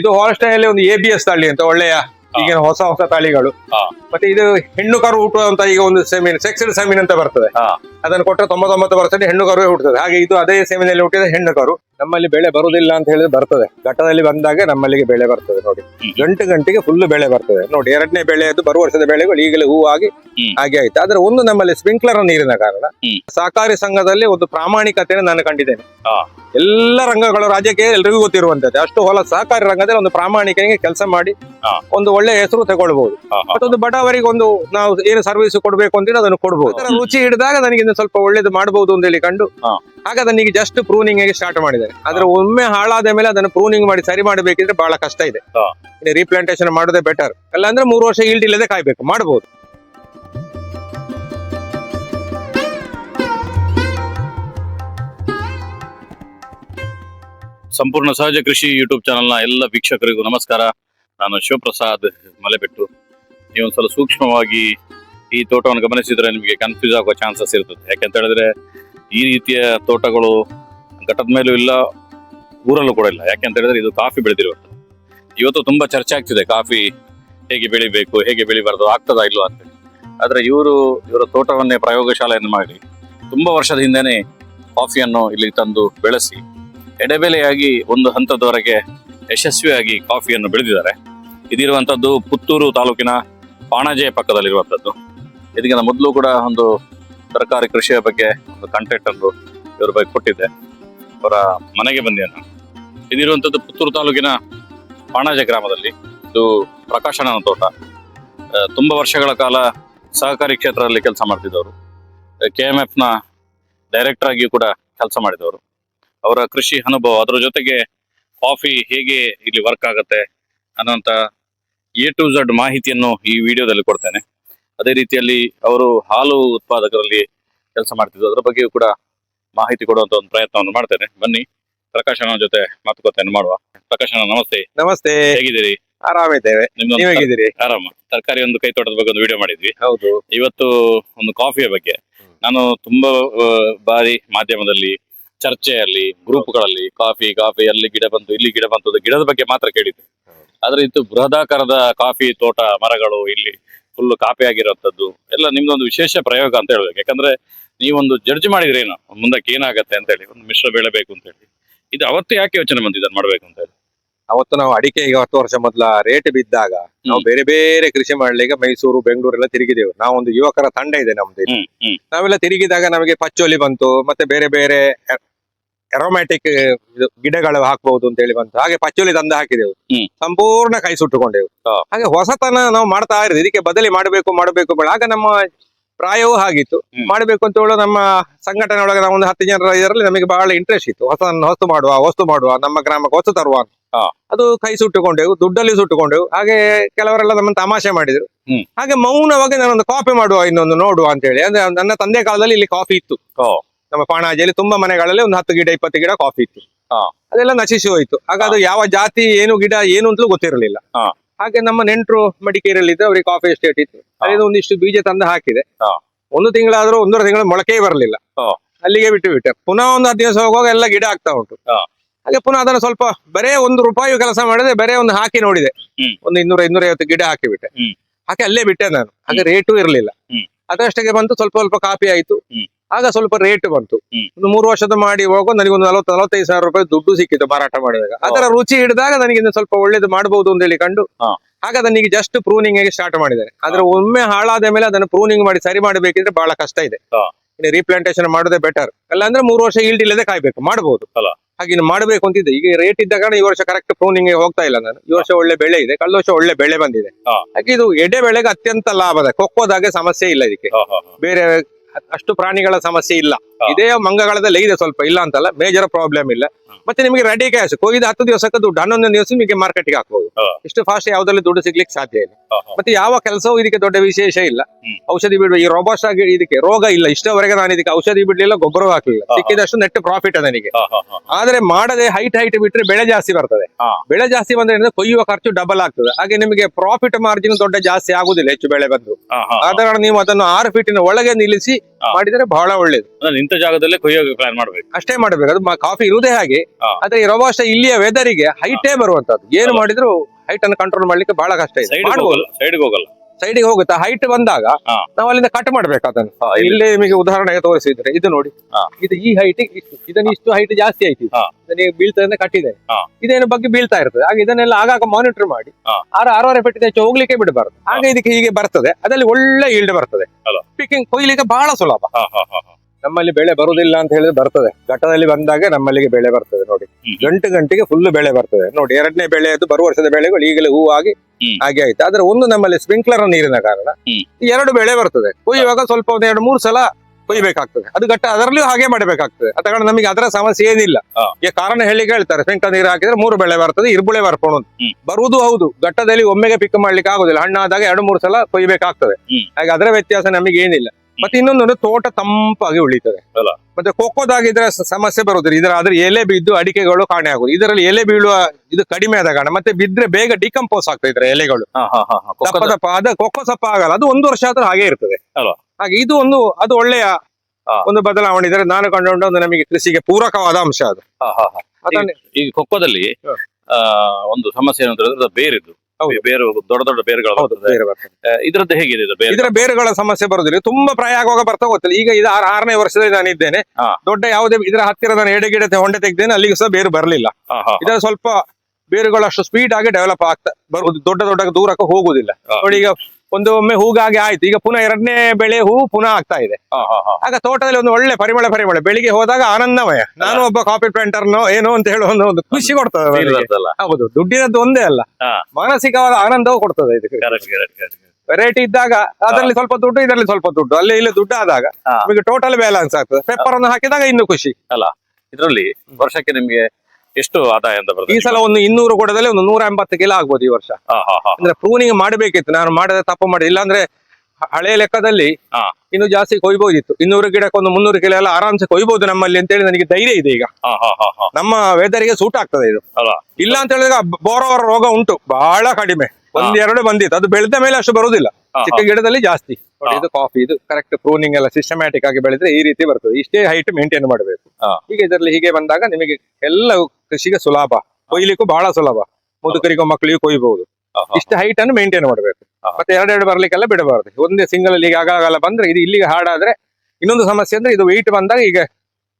ಇದು ಹಾಲ್ಸ್ಟೈನ್ ಒಂದು A B S ತಳಿ ಅಂತ ಒಳ್ಳೆಯ ಈಗಿನ ಹೊಸ ಹೊಸ ತಳಿಗಳು. ಮತ್ತೆ ಇದು ಹೆಣ್ಣು ಕರು ಹುಟ್ಟುವಂತ ಈಗ ಒಂದು ಸೆಮಿನ್ ಸೆಕ್ಸ್ಡ್ ಸೆಮಿನ್ ಅಂತ ಬರ್ತದೆ. ಅದನ್ನು ಕೊಟ್ಟರೆ ತೊಂಬತ್ತೊಂಬತ್ತು ಪರ್ಸೆಂಟ್ ಹೆಣ್ಣು ಕರುವೇ ಹುಟ್ಟುತ್ತದೆ. ಹಾಗೆ ಇದು ಅದೇ ಸೆಮಿನಲ್ಲಿ ಹುಟ್ಟಿದ ಹೆಣ್ಣು ಕರು. ನಮ್ಮಲ್ಲಿ ಬೆಳೆ ಬರುವುದಿಲ್ಲ ಅಂತ ಹೇಳಿದ್ರೆ ಬರ್ತದೆ. ಘಟ್ಟದಲ್ಲಿ ಬಂದಾಗ ನಮ್ಮಲ್ಲಿಗೆ ಬೆಳೆ ಬರ್ತದೆ ನೋಡಿ. ಗಂಟು ಗಂಟೆಗೆ ಫುಲ್ ಬೆಳೆ ಬರ್ತದೆ. ನೋಡಿ ಎರಡನೇ ಬೆಳೆಯದು ಬರುವ ವರ್ಷದ ಬೆಳೆಗಳು ಈಗಲೇ ಹೂ ಆಗಿ ಹಾಗೆ ಆಯ್ತು. ಆದ್ರೆ ಒಂದು ನಮ್ಮಲ್ಲಿ ಸ್ಪ್ರಿಂಕ್ಲರ್ ನೀರಿನ ಕಾರಣ ಸಹಕಾರಿ ಸಂಘದಲ್ಲಿ ಒಂದು ಪ್ರಾಮಾಣಿಕತೆಯನ್ನು ನಾನು ಕಂಡಿದ್ದೇನೆ. ಎಲ್ಲ ರಂಗಗಳು ರಾಜ್ಯಕ್ಕೆ ಎಲ್ರಿಗೂ ಗೊತ್ತಿರುವಂತದ್ದು. ಅಷ್ಟು ಹೊಲ ಸಹಕಾರಿ ರಂಗದಲ್ಲಿ ಒಂದು ಪ್ರಾಮಾಣಿಕನಿಗೆ ಕೆಲಸ ಮಾಡಿ ಒಂದು ಒಳ್ಳೆ ಹೆಸರು ತಗೊಳ್ಬಹುದು. ಮತ್ತೊಂದು ಬಡವರಿಗೆ ಒಂದು ನಾವು ಏನು ಸರ್ವಿಸ್ ಕೊಡಬೇಕು ಅಂತ ಅದನ್ನು ಕೊಡಬಹುದು. ರುಚಿ ಹಿಡಿದಾಗ ನನಗೆ ಇನ್ನು ಸ್ವಲ್ಪ ಒಳ್ಳೇದು ಮಾಡಬಹುದು ಅಂತ ಹೇಳಿ ಕಂಡು ಹಾ. ಅದನ್ನ ಈಗ ಜಸ್ಟ್ ಪ್ರೂನಿಂಗ್ ಆಗಿ ಸ್ಟಾರ್ಟ್ ಮಾಡಿದ್ದಾರೆ ಆದ್ರೆ ಒಮ್ಮೆ ಹಾಳಾದ ಮೇಲೆ ಅದನ್ನು ಪ್ರೂನಿಂಗ್ ಮಾಡಿ ಸರಿ ಮಾಡಬೇಕಿದ್ರೆ ಬಹಳ ಕಷ್ಟ ಇದೆ. ರೀಪ್ಲಾಂಟೇಶನ್ ಮಾಡೋದೇ ಬೆಟರ್ ಅಲ್ಲ ಅಂದ್ರೆ ಮೂರು ವರ್ಷ ಈಲ್ಡ್ ಇಲ್ಲದೆ ಕಾಯ್ಬೇಕು. ಮಾಡಬಹುದು ಸಂಪೂರ್ಣ ಸಹಜ ಕೃಷಿ ಯೂಟ್ಯೂಬ್ ಚಾನೆಲ್ನ ಎಲ್ಲ ವೀಕ್ಷಕರಿಗೂ ನಮಸ್ಕಾರ. ನಾನು ಶಿವಪ್ರಸಾದ್ ಮಲೆಬೆಟ್ಟು. ನೀವೊಂದ್ಸಲ ಸೂಕ್ಷ್ಮವಾಗಿ ಈ ತೋಟವನ್ನು ಗಮನಿಸಿದ್ರೆ ನಿಮಗೆ ಕನ್ಫ್ಯೂಸ್ ಆಗುವ ಚಾನ್ಸಸ್ ಇರ್ತದೆ. ಯಾಕೆಂತ ಹೇಳಿದ್ರೆ ಈ ರೀತಿಯ ತೋಟಗಳು ಘಟ್ಟದ ಮೇಲೂ ಇಲ್ಲ, ಊರಲ್ಲೂ ಕೂಡ ಇಲ್ಲ. ಯಾಕೆ ಅಂತ ಹೇಳಿದ್ರೆ ಇದು ಕಾಫಿ ಬೆಳೆದಿರುವಂಥದ್ದು. ಇವತ್ತು ತುಂಬಾ ಚರ್ಚೆ ಆಗ್ತಿದೆ, ಕಾಫಿ ಹೇಗೆ ಬೆಳಿಬೇಕು, ಹೇಗೆ ಬೆಳಿಬಾರ್ದು, ಆಗ್ತದಾ ಇಲ್ಲ ಅಂತ ಆದರೆ ಇವರು, ಇವರ ತೋಟವನ್ನೇ ಪ್ರಯೋಗಶಾಲೆಯನ್ನು ಮಾಡಿ ತುಂಬಾ ವರ್ಷದ ಹಿಂದೆನೆ ಕಾಫಿಯನ್ನು ಇಲ್ಲಿ ತಂದು ಬೆಳೆಸಿ, ಎಡೆಬೆಲೆಯಾಗಿ ಒಂದು ಹಂತದವರೆಗೆ ಯಶಸ್ವಿಯಾಗಿ ಕಾಫಿಯನ್ನು ಬೆಳೆದಿದ್ದಾರೆ. ಇದಿರುವಂತದ್ದು ಪುತ್ತೂರು ತಾಲೂಕಿನ ಪಾಣಾಜೆ ಪಕ್ಕದಲ್ಲಿರುವಂಥದ್ದು. ಇದಕ್ಕಿಂತ ಮೊದಲು ಕೂಡ ಒಂದು ತರಕಾರಿ ಕೃಷಿಯ ಬಗ್ಗೆ ಒಂದು ಕಂಟೆಂಟ್ ಅನ್ನು ಇವ್ರ ಬಗ್ಗೆ ಕೊಟ್ಟಿದ್ದೆ. ಅವರ ಮನೆಗೆ ಬಂದೆ ನಾನು. ಇದಿರುವಂಥದ್ದು ಪುತ್ತೂರು ತಾಲೂಕಿನ ಪಾಣಾಜೆ ಗ್ರಾಮದಲ್ಲಿ ಇದು ಪ್ರಕಾಶನ ತೋಟ. ತುಂಬ ವರ್ಷಗಳ ಕಾಲ ಸಹಕಾರಿ ಕ್ಷೇತ್ರದಲ್ಲಿ ಕೆಲಸ ಮಾಡ್ತಿದ್ದವರು. ಕೆ ಎಂ ಎಫ್ನ ಡೈರೆಕ್ಟರ್ ಆಗಿಯೂ ಕೂಡ ಕೆಲಸ ಮಾಡಿದವರು. ಅವರ ಕೃಷಿ ಅನುಭವ ಅದರ ಜೊತೆಗೆ ಕಾಫಿ ಹೇಗೆ ಇಲ್ಲಿ ವರ್ಕ್ ಆಗುತ್ತೆ ಅನ್ನೋಂಥ ಎ ಟು ಝಡ್ ಮಾಹಿತಿಯನ್ನು ಈ ವಿಡಿಯೋದಲ್ಲಿ ಕೊಡ್ತೇನೆ. ಅದೇ ರೀತಿಯಲ್ಲಿ ಅವರು ಹಾಲು ಉತ್ಪಾದಕರಲ್ಲಿ ಕೆಲಸ ಮಾಡ್ತಿದ್ರು. ಅದರ ಬಗ್ಗೆಯೂ ಕೂಡ ಮಾಹಿತಿ ಕೊಡುವಂತ ಒಂದು ಪ್ರಯತ್ನವನ್ನು ಮಾಡ್ತೇನೆ. ಬನ್ನಿ ಪ್ರಕಾಶನ ಜೊತೆ ಮಾತುಕತೆಯನ್ನು ಮಾಡುವ. ಪ್ರಕಾಶನ ನಮಸ್ತೆ. ನಮಸ್ತೆ. ಹೇಗಿದ್ದೀರಿ? ಆರಾಮಿದ್ದೇವೆ. ನೀವು ಹೇಗಿದ್ದೀರಿ? ಆರಾಮ. ತರಕಾರಿ ಒಂದು ಕೈ ತೋಟದ ಬಗ್ಗೆ ಒಂದು ವಿಡಿಯೋ ಮಾಡಿದ್ವಿ. ಹೌದು. ಇವತ್ತು ಒಂದು ಕಾಫಿಯ ಬಗ್ಗೆ. ನಾನು ತುಂಬಾ ಬಾರಿ ಮಾಧ್ಯಮದಲ್ಲಿ ಚರ್ಚೆಯಲ್ಲಿ ಗ್ರೂಪ್ಗಳಲ್ಲಿ ಕಾಫಿ ಕಾಫಿ ಅಲ್ಲಿ ಗಿಡ ಬಂತು ಇಲ್ಲಿ ಗಿಡ ಬಂತು ಗಿಡದ ಬಗ್ಗೆ ಮಾತ್ರ ಕೇಳಿದ್ದೆ. ಆದ್ರೆ ಇದು ಬೃಹದಾಕಾರದ ಕಾಫಿ ತೋಟ ಮರಗಳು ಇಲ್ಲಿ ಫುಲ್ ಕಾಪಿ ಆಗಿರೋದ್ದು ಎಲ್ಲ ನಿಮ್ದೊಂದು ವಿಶೇಷ ಪ್ರಯೋಗ ಅಂತ ಹೇಳ್ಬೇಕು. ಯಾಕಂದ್ರೆ ನೀವೊಂದು ಜಡ್ಜ್ ಮಾಡಿದ್ರೇನು ಮುಂದಕ್ಕೆ ಏನಾಗತ್ತೆ ಅಂತ ಹೇಳಿ ಒಂದು ಮಿಶ್ರ ಬೆಳೆ ಬೇಕು ಅಂತ ಹೇಳಿ. ಇದು ಅವತ್ತು ಯಾಕೆ ಯೋಚನೆ ಬಂದಿದೆ ಮಾಡ್ಬೇಕು ಅಂತ ಹೇಳಿ? ಅವತ್ತು ನಾವು ಅಡಿಕೆ ಈಗ ಹತ್ತು ವರ್ಷ ಮೊದಲ ರೇಟ್ ಬಿದ್ದಾಗ ನಾವು ಬೇರೆ ಬೇರೆ ಕೃಷಿ ಮಾಡ್ಲಿಕ್ಕೆ ಮೈಸೂರು ಬೆಂಗಳೂರು ಎಲ್ಲ ತಿರುಗಿದೆವು. ನಾವೊಂದು ಒಂದು ಯುವಕರ ತಂಡ ಇದೆ ನಮ್ದು ನಾವೆಲ್ಲ ತಿರುಗಿದಾಗ ನಮಗೆ ಪಚ್ಚೋಲಿ ಬಂತು ಮತ್ತೆ ಬೇರೆ ಬೇರೆ ಅರೋಮ್ಯಾಟಿಕ್ ಗಿಡಗಳು ಹಾಕಬಹುದು ಅಂತ ಹೇಳಿ ಬಂತು. ಹಾಗೆ ಪಚ್ಚೋಲಿ ತಂದು ಹಾಕಿದೆವು. ಸಂಪೂರ್ಣ ಕೈ ಸುಟ್ಟುಕೊಂಡೆವು. ಹಾಗೆ ಹೊಸತನ ನಾವು ಮಾಡ್ತಾ ಇರೋದು. ಇದಕ್ಕೆ ಬದಲಿ ಮಾಡಬೇಕು ಮಾಡಬೇಕು ಆಗ ನಮ್ಮ ಪ್ರಾಯವೂ ಆಗಿತ್ತು. ಮಾಡಬೇಕು ಅಂತ ಹೇಳೋ ನಮ್ಮ ಸಂಘಟನೆ ಒಳಗೆ ನಾವು ಒಂದು ಹತ್ತು ಜನರ ಇದರಲ್ಲಿ ನಮಗೆ ಬಹಳ ಇಂಟ್ರೆಸ್ಟ್ ಇತ್ತು. ಹೊಸ ಹೊಸ್ತು ಮಾಡುವ ವಸ್ತು ಮಾಡುವ ನಮ್ಮ ಗ್ರಾಮಕ್ಕೆ ಹೊಸ್ತು ತರುವ ಅದು ಕೈ ಸುಟ್ಟುಕೊಂಡೆವು ದುಡ್ಡಲ್ಲಿ ಸುಟ್ಟುಕೊಂಡೆವು. ಹಾಗೆ ಕೆಲವರೆಲ್ಲ ನಮ್ಮನ್ನು ತಮಾಷೆ ಮಾಡಿದ್ರು. ಹಾಗೆ ಮೌನವಾಗಿ ನಾನೊಂದು ಕಾಫಿ ಮಾಡುವ ಇನ್ನೊಂದು ನೋಡುವ ಅಂತ ಹೇಳಿ. ಅಂದ್ರೆ ನನ್ನ ತಂದೆ ಕಾಲದಲ್ಲಿ ಇಲ್ಲಿ ಕಾಫಿ ಇತ್ತು. ನಮ್ಮ ಪಾಣಾಜಿಯಲ್ಲಿ ತುಂಬಾ ಮನೆಗಳಲ್ಲಿ ಒಂದು ಹತ್ತು ಗಿಡ ಇಪ್ಪತ್ತು ಗಿಡ ಕಾಫಿ ಇತ್ತು. ಅದೆಲ್ಲ ನಶಿಸಿ ಹೋಯ್ತು ಆಗ ಅದು ಯಾವ ಜಾತಿ ಏನು ಗಿಡ ಏನು ಅಂತಲೂ ಗೊತ್ತಿರಲಿಲ್ಲ. ಹಾಗೆ ನಮ್ಮ ನೆಂಟರು ಮಡಿಕೇರಿಯಲ್ಲಿ ಇದ್ದು ಅವರಿಗೆ ಕಾಫಿ ಎಸ್ಟೇಟ್ ಇತ್ತು ಅದೇ ಒಂದಿಷ್ಟು ಬೀಜ ತಂದು ಹಾಕಿದೆ. ಒಂದು ತಿಂಗಳಾದ್ರೂ ಒಂದೂವರೆ ತಿಂಗಳು ಮೊಳಕೆ ಬರಲಿಲ್ಲ. ಅಲ್ಲಿಗೆ ಬಿಟ್ಟು ಬಿಟ್ಟೆ ಪುನಃ ಒಂದು ಹತ್ತು ದಿವಸ ಹೋಗುವಾಗ ಎಲ್ಲ ಗಿಡ ಆಗ್ತಾ ಉಂಟು. ಹಾಗೆ ಪುನಃ ಅದನ್ನು ಸ್ವಲ್ಪ ಬರೇ ಒಂದು ರೂಪಾಯಿ ಕೆಲಸ ಮಾಡಿದೆ ಬರೇ ಒಂದು ಹಾಕಿ ನೋಡಿದೆ ಒಂದು ಇನ್ನೂರ ಇನ್ನೂರ ಐವತ್ತು ಗಿಡ ಹಾಕಿ ಬಿಟ್ಟೆ. ಹಾಗೆ ಅಲ್ಲೇ ಬಿಟ್ಟೆ ನಾನು ಹಾಗೆ ರೇಟು ಇರಲಿಲ್ಲ. ಅದಷ್ಟಕ್ಕೆ ಬಂತು ಸ್ವಲ್ಪ ಸ್ವಲ್ಪ ಕಾಫಿ ಆಯ್ತು. ಆಗ ಸ್ವಲ್ಪ ರೇಟ್ ಬಂತು. ಒಂದು ಮೂರು ವರ್ಷದ ಮಾಡಿ ಹೋಗೋ ನನಗೆ ಒಂದು ನಲವತ್ತು ನಲವತ್ತೈದು ಸಾವಿರ ರೂಪಾಯಿ ದುಡ್ಡು ಸಿಕ್ಕಿತ್ತು ಮಾರಾಟ ಮಾಡಿದಾಗ. ಅದರ ರುಚಿ ಹಿಡಿದಾಗ ನನಗೆ ಇನ್ನು ಸ್ವಲ್ಪ ಒಳ್ಳೇದು ಮಾಡಬಹುದು ಅಂತ ಹೇಳಿ ಕಂಡು. ಆಗ ಅದನ್ನೀಗ ಜಸ್ಟ್ ಪ್ರೂನಿಂಗ್ ಆಗಿ ಸ್ಟಾರ್ಟ್ ಮಾಡಿದ್ದಾರೆ. ಆದ್ರೆ ಒಮ್ಮೆ ಹಾಳಾದ ಮೇಲೆ ಅದನ್ನು ಪ್ರೂನಿಂಗ್ ಮಾಡಿ ಸರಿ ಮಾಡಬೇಕಿದ್ರೆ ಬಹಳ ಕಷ್ಟ ಇದೆ. ರೀಪ್ಲಾಂಟೇಶನ್ ಮಾಡೋದೇ ಬೆಟರ್ ಅಲ್ಲ ಅಂದ್ರೆ ಮೂರು ವರ್ಷ ಈಲ್ಡ್ ಇಲ್ಲದೆ ಕಾಯ್ಬೇಕು ಮಾಡಬಹುದು. ಹಾಗೆ ಮಾಡಬೇಕು ಅಂತಿದ್ದೆ ಈಗ ರೇಟ್ ಇದ್ದ ಕಾರಣ ಈ ವರ್ಷ ಕರೆಕ್ಟ್ ಪ್ರೂನಿಂಗ್ ಹೋಗ್ತಾ ಇಲ್ಲ ನಾನು. ಈ ವರ್ಷ ಒಳ್ಳೆ ಬೆಳೆ ಇದೆ ಕಳೆದ ವರ್ಷ ಒಳ್ಳೆ ಬೆಳೆ ಬಂದಿದೆ. ಹಾಗೆ ಇದು ಎಡೆ ಬೆಳೆಗೆ ಅತ್ಯಂತ ಲಾಭದ ಕೊಕ್ಕೋದಾಗೆ ಸಮಸ್ಯೆ ಇಲ್ಲ ಇದಕ್ಕೆ. ಬೇರೆ ಅಷ್ಟು ಪ್ರಾಣಿಗಳ ಸಮಸ್ಯೆ ಇಲ್ಲ. ಇದೇ ಮಂಗಗಳದಲ್ಲೇ ಇದೆ ಸ್ವಲ್ಪ ಇಲ್ಲ ಅಂತಲ್ಲ ಮೇಜರ್ ಪ್ರಾಬ್ಲಮ್ ಇಲ್ಲ. ಮತ್ತೆ ನಿಮಗೆ ರೆಡಿ ಕ್ಯಾಶ್ ಕೊಯ್ದು ಹತ್ತು ದಿವಸಕ್ಕೆ ದುಡ್ಡು ಹನ್ನೊಂದು ದಿವಸ ನಿಮಗೆ ಮಾರ್ಕೆಟ್ಗೆ ಹಾಕ್ಬೋದು. ಇಷ್ಟು ಫಾಸ್ಟ್ ಯಾವ್ದ್ರಲ್ಲಿ ದುಡ್ಡು ಸಿಗ್ಲಿಕ್ಕೆ ಸಾಧ್ಯ ಇಲ್ಲ. ಮತ್ತೆ ಯಾವ ಕೆಲಸವೂ ಇದಕ್ಕೆ ದೊಡ್ಡ ವಿಶೇಷ ಇಲ್ಲ. ಔಷಧಿ ಬಿಡುವ ಈ ರೋಬೋಸ್ಟ್ ಆಗಿ ಇದಕ್ಕೆ ರೋಗ ಇಲ್ಲ. ಇಷ್ಟವರೆಗೆ ನಾನು ಇದಕ್ಕೆ ಔಷಧಿ ಬಿಡ್ಲಿಲ್ಲ ಗೊಬ್ಬರ ಹಾಕಲಿಲ್ಲ. ಸಿಕ್ಕಿದಷ್ಟು ನೆಟ್ ಪ್ರಾಫಿಟ್ ನನಗೆ. ಆದ್ರೆ ಮಾಡದೆ ಹೈಟ್ ಹೈಟ್ ಬಿಟ್ರೆ ಬೆಳೆ ಜಾಸ್ತಿ ಬರ್ತದೆ. ಬೆಳೆ ಜಾಸ್ತಿ ಬಂದ್ರೆ ಕೊಯ್ಯುವ ಖರ್ಚು ಡಬಲ್ ಆಗ್ತದೆ. ಹಾಗೆ ನಿಮಗೆ ಪ್ರಾಫಿಟ್ ಮಾರ್ಜಿನ್ ದೊಡ್ಡ ಜಾಸ್ತಿ ಆಗುದಿಲ್ಲ ಹೆಚ್ಚು ಬೆಳೆ ಹಾ. ಆದ ಕಾರಣ ನೀವು ಅದನ್ನು ಆರು ಫೀಟಿನ ಒಳಗೆ ನಿಲ್ಲಿಸಿ. ಮಾಡಿದರೆ ಬಹಳ ಒಳ್ಳೇದು. ನಿಂತ ಜಾಗದಲ್ಲೇ ಕೊಯ್ಯೋಕೆ ಪ್ಲಾನ್ ಮಾಡ್ಬೇಕು. ಅಷ್ಟೇ ಮಾಡಬೇಕು. ಅದು ಕಾಫಿ ಇರುವುದೇ ಹಾಗೆ. ಆದ್ರೆ ಈ ರೋಬಾಸ್ಟ ಇಲ್ಲಿಯ ವೆದರಿಗೆ ಹೈಟೇ ಬರುವಂತದ್ದು ಏನು ಮಾಡಿದ್ರು ಹೈಟ್ ಅನ್ನು ಕಂಟ್ರೋಲ್ ಮಾಡ್ಲಿಕ್ಕೆ ಬಹಳ ಕಷ್ಟ ಇದೆ. ಸೈಡ್ ಹೋಗಲ್ಲ. ಸೈಡ್ಗೆ ಹೋಗುತ್ತೆ ಹೈಟ್ ಬಂದಾಗ. ನಾವು ಅಲ್ಲಿಂದ ಕಟ್ ಮಾಡ್ಬೇಕು ಅದನ್ನು ಇಲ್ಲಿ. ನಿಮಗೆ ಉದಾಹರಣೆಗೆ ತೋರಿಸಿದ್ರೆ ಇದು ನೋಡಿ. ಇದು ಈ ಹೈಟ್ ಇಷ್ಟು ಇದನ್ನ ಇಷ್ಟು ಹೈಟ್ ಜಾಸ್ತಿ ಆಯ್ತು ಬೀಳ್ತದೆ ಕಟ್ಟಿದೆ. ಇದೇನು ಬಗ್ಗೆ ಬೀಳ್ತಾ ಇರ್ತದೆ? ಹಾಗೆ ಇದನ್ನೆಲ್ಲ ಆಗಾಗ ಮಾನಿಟರ್ ಮಾಡಿ. ಆರು ಆರೂವರೆ ಫೀಟ್ ಹೆಚ್ಚು ಹೋಗ್ಲಿಕ್ಕೆ ಬಿಡಬಾರದು. ಹಾಗೆ ಇದಕ್ಕೆ ಹೀಗೆ ಬರ್ತದೆ. ಅದರಲ್ಲಿ ಒಳ್ಳೆ ಈಲ್ಡ್ ಬರ್ತದೆ. ಪಿಕಿಂಗ್ ಪಿಕ್ಕಿಂಗ್ ಕೊಯ್ಲಿಕ್ಕೆ ಬಹಳ ಸುಲಭ. ನಮ್ಮಲ್ಲಿ ಬೆಳೆ ಬರುದಿಲ್ಲ ಅಂತ ಹೇಳಿದ್ರೆ ಬರ್ತದೆ. ಘಟ್ಟದಲ್ಲಿ ಬಂದಾಗ ನಮ್ಮಲ್ಲಿಗೆ ಬೆಳೆ ಬರ್ತದೆ ನೋಡಿ. ಗಂಟು ಗಂಟೆಗೆ ಫುಲ್ ಬೆಳೆ ಬರ್ತದೆ. ನೋಡಿ ಎರಡನೇ ಬೆಳೆ ಅದು ಬರುವ ವರ್ಷದ ಬೆಳೆಗಳು ಈಗಲೇ ಹೂ ಆಗಿ ಹಾಗೆ ಆಯ್ತು. ಆದ್ರೆ ಒಂದು ನಮ್ಮಲ್ಲಿ ಸ್ಪ್ರಿಂಕ್ಲರ್ ನೀರಿನ ಕಾರಣ ಎರಡು ಬೆಳೆ ಬರ್ತದೆ. ಕೊಯ್ಯುವಾಗ ಸ್ವಲ್ಪ ಒಂದು ಎರಡು ಮೂರು ಸಲ ಕೊಯ್ಬೇಕಾಗ್ತದೆ ಅದು ಘಟ್ಟ ಅದರಲ್ಲೂ ಹಾಗೆ ಮಾಡಬೇಕಾಗ್ತದೆ. ಅದ ಕಾರಣ ನಮಗೆ ಅದರ ಸಮಸ್ಯೆ ಏನಿಲ್ಲ. ಈಗ ಕಾರಣ ಹೇಳಿ ಹೇಳ್ತಾರೆ ಸ್ಪ್ರಿಂಕ್ಲರ್ ನೀರು ಹಾಕಿದ್ರೆ ಮೂರು ಬೆಳೆ ಬರ್ತದೆ ಇರ್ಬುಳೆ ಬರ್ಕೊಂಡು. ಬರುವುದು ಹೌದು. ಘಟ್ಟದಲ್ಲಿ ಒಮ್ಮೆಗೆ ಪಿಕ್ ಮಾಡ್ಲಿಕ್ಕೆ ಆಗುದಿಲ್ಲ. ಹಣ್ಣಾದಾಗ ಎರಡು ಮೂರು ಸಲ ಕೊಯ್ಬೇಕಾಗ್ತದೆ ಹಾಗೆ ಅದರ ವ್ಯತ್ಯಾಸ ನಮಗೆ ಏನಿಲ್ಲ. ಮತ್ತೆ ಇನ್ನೊಂದು ತೋಟ ತಂಪಾಗಿ ಉಳಿತದೆ. ಅಲ್ಲ. ಮತ್ತೆ ಕೊಕ್ಕೋದಾಗಿದ್ರೆ ಸಮಸ್ಯೆ ಬರುದಿಲ್ಲ. ಇದರ ಆದ್ರೆ ಎಲೆ ಬಿದ್ದು ಅಡಿಕೆಗಳು ಕಾಣೆ ಆಗುದು ಇದರಲ್ಲಿ ಎಲೆ ಬೀಳುವ ಇದು ಕಡಿಮೆ ಆದ ಕಾರಣ ಮತ್ತೆ ಬಿದ್ರೆ ಬೇಗ ಡಿಕಂಪೋಸ್ ಆಗ್ತಾ ಇದ್ರೆ ಎಲೆಗಳು. ದಪ್ಪ ಅದ ಕೊಕ್ಕೋ ಸಪ್ಪ ಆಗಲ್ಲ. ಅದು ಒಂದು ವರ್ಷ ಆದ್ರೂ ಹಾಗೆ ಇರ್ತದೆ. ಅಲ್ವಾ? ಹಾಗೆ ಇದು ಒಂದು ಅದು ಒಳ್ಳೆಯ. ಒಂದು ಬದಲಾವಣೆ ಇದ್ರೆ ನಾನು ಕಂಡುಕೊಂಡ ಒಂದು ನಮಗೆ ಕೃಷಿಗೆ ಪೂರಕವಾದ ಅಂಶ ಅದು. ಈ ಕೊಕ್ಕೋದಲ್ಲಿ ಒಂದು ಸಮಸ್ಯೆ ಏನಂತ ಹೇಳಿದ್ರೆ ಬೇರಿದ್ದು. ಬೇರು ದೊಡ್ಡ ದೊಡ್ಡ ಬೇರುಗಳು ಬರ್ತದೆ. ಇದ್ರದ್ದು ಹೇಗಿದೆ ಇದು ಬೇರೆ? ಇದರ ಬೇರುಗಳ ಸಮಸ್ಯೆ ಬರುದಿಲ್ಲ. ತುಂಬಾ ಪ್ರಾಯ ಆಗುವಾಗ ಬರ್ತಾ ಗೊತ್ತಿಲ್ಲ. ಈಗ ಇದು ಆರ್- ಆರನೇ ವರ್ಷದಲ್ಲಿ ನಾನು ಇದ್ದೇನೆ. ಹಾ. ದೊಡ್ಡ ಯಾವುದೇ ಇದರ ಹತ್ತಿರ ನಾನು ಎಡೆ ಗಿಡ ಹೊಂಡೆ ತೆಗ್ದೇನೆ ಅಲ್ಲಿಗೆ ಸಹ ಬೇರು ಬರಲಿಲ್ಲ. ಹಾ ಹಾ ಇದರ ಸ್ವಲ್ಪ ಬೇರುಗಳು ಅಷ್ಟು ಸ್ಪೀಡ್ ಆಗಿ ಡೆವಲಪ್ ಆಗ್ತಾ ಬರುವುದು. ದೊಡ್ಡ ದೊಡ್ಡ ದೂರಕ್ಕೆ ಹೋಗುದಿಲ್ಲ. ನೋಡಿ ಈಗ ಒಂದು ಒಮ್ಮೆ ಹೂಗಾಗಿ ಆಯ್ತು. ಈಗ ಪುನಃ ಎರಡನೇ ಬೆಳೆ ಹೂ ಪುನಃ ಆಗ್ತಾ ಇದೆ. ಆಗ ತೋಟದಲ್ಲಿ ಒಂದು ಒಳ್ಳೆ ಪರಿಮಳ ಪರಿಮಳ. ಬೆಳಿಗ್ಗೆ ಹೋದಾಗ ಆನಂದಮಯ. ನಾನು ಒಬ್ಬ ಕಾಫಿ ಪ್ಲಾಂಟರ್ನೋ ಏನೋ ಅಂತ ಹೇಳುವ ಒಂದು- ಖುಷಿ ಕೊಡ್ತದೆ ಹೌದು. ದುಡ್ಡಿನದ್ದು ಒಂದೇ ಅಲ್ಲ. ಮಾನಸಿಕವಾದ ಆನಂದವೂ ಕೊಡ್ತದೆ ಇದಕ್ಕೆ ವೆರೈಟಿ ಇದ್ದಾಗ ಅದರಲ್ಲಿ ಸ್ವಲ್ಪ ದುಡ್ಡು ಇದರಲ್ಲಿ ಸ್ವಲ್ಪ ದುಡ್ಡು. ಅಲ್ಲಿ ಇಲ್ಲಿ ದುಡ್ಡು ಆದಾಗ. ನಿಮಗೆ ಟೋಟಲ್ ಬ್ಯಾಲೆನ್ಸ್ ಆಗ್ತದೆ. ಪೇಪರ್ ಅನ್ನು ಹಾಕಿದಾಗ ಇನ್ನು ಖುಷಿ. ಅಲ್ಲ ಇದರಲ್ಲಿ ವರ್ಷಕ್ಕೆ ನಿಮ್ಗೆ ಎಷ್ಟು ಆದಾಯ ಅಂತ ಈ ಸಲ ಒಂದು ಇನ್ನೂರು ಕೊಡದಲ್ಲಿ ಒಂದು ನೂರ ಎಂಬತ್ತು ಕಿಲೋ ಆಗ್ಬೋದು ಈ ವರ್ಷ. ಹಾ ಹಾ ಹಾ. ಅಂದ್ರೆ ಪ್ರೂನಿಂಗ್ ಮಾಡಬೇಕಿತ್ತು. ನಾನು ಮಾಡದೆ ತಪ್ಪು ಮಾಡಿ ಇಲ್ಲಾಂದ್ರೆ ಅಂದ್ರೆ ಹಳೆ ಲೆಕ್ಕದಲ್ಲಿ ಹಾ. ಇನ್ನು ಜಾಸ್ತಿ ಕೊಯ್ಬೋದಿತ್ತು. ಇನ್ನೂರು ಗಿಡಕ್ಕೆ ಒಂದು ಮುನ್ನೂರು ಕಿಲೋ ಎಲ್ಲ ಆರಾಮ್ಸೆ ಕೊಯ್ಬೋದು ನಮ್ಮಲ್ಲಿ ಅಂತೇಳಿ ನನಗೆ ಧೈರ್ಯ ಇದೆ ಈಗ. ಹಾ ಹಾ ಹಾ ಹಾ. ನಮ್ಮ ವೆದರ್ಗೆ ಸೂಟ್ ಆಗ್ತದೆ ಇದು. ಅಲ್ಲ. ಇಲ್ಲ ಅಂತ ಹೇಳಿದ್ರೆ ಬೋರವರ ರೋಗ ಉಂಟು. ಬಹಳ ಕಡಿಮೆ. ಒಂದೆರಡು ಬಂದಿತ್ತು. ಅದು ಬೆಳೆದ ಮೇಲೆ ಅಷ್ಟು ಬರುದಿಲ್ಲ. ಚಿಕ್ಕ ಗಿಡದಲ್ಲಿ ಜಾಸ್ತಿ. ಇದು ಕಾಫಿ ಇದು ಕರೆಕ್ಟ್ ಪ್ರೂನಿಂಗ್ ಎಲ್ಲ ಸಿಸ್ಟಮ್ಯಾಟಿಕ್ ಆಗಿ ಬೆಳೆದ್ರೆ ಈ ರೀತಿ ಬರ್ತದೆ. ಇಷ್ಟೇ ಹೈಟ್ ಮೇಂಟೈನ್ ಮಾಡಬೇಕು. ಹೀಗೆ ಈಗ ಇದರಲ್ಲಿ ಹೀಗೆ ಬಂದಾಗ ನಿಮಗೆ ಎಲ್ಲ ಕೃಷಿಗೆ ಸುಲಭ. ಕೊಯ್ಲಿಕ್ಕೂ ಬಹಳ ಸುಲಭ. ಮುದುಕರಿಗೂ ಮಕ್ಕಳಿಗೂ ಕೊಯ್ಬಹುದು. ಇಷ್ಟು ಹೈಟ್ ಅನ್ನು ಮೇಂಟೈನ್ ಮಾಡಬೇಕು. ಮತ್ತೆ ಎರಡೆರಡು ಬರ್ಲಿಕ್ಕೆಲ್ಲ ಬಿಡಬಾರದು. ಒಂದೇ ಸಿಂಗಲ್ ಅಲ್ಲಿ ಈಗ ಆಗಾಗಲ್ಲ ಬಂದ್ರೆ ಇದು ಇಲ್ಲಿಗೆ ಹಾಡಾದ್ರೆ ಇನ್ನೊಂದು ಸಮಸ್ಯೆ ಅಂದ್ರೆ ಇದು ವೆಯ್ಟ್ ಬಂದಾಗ ಈಗ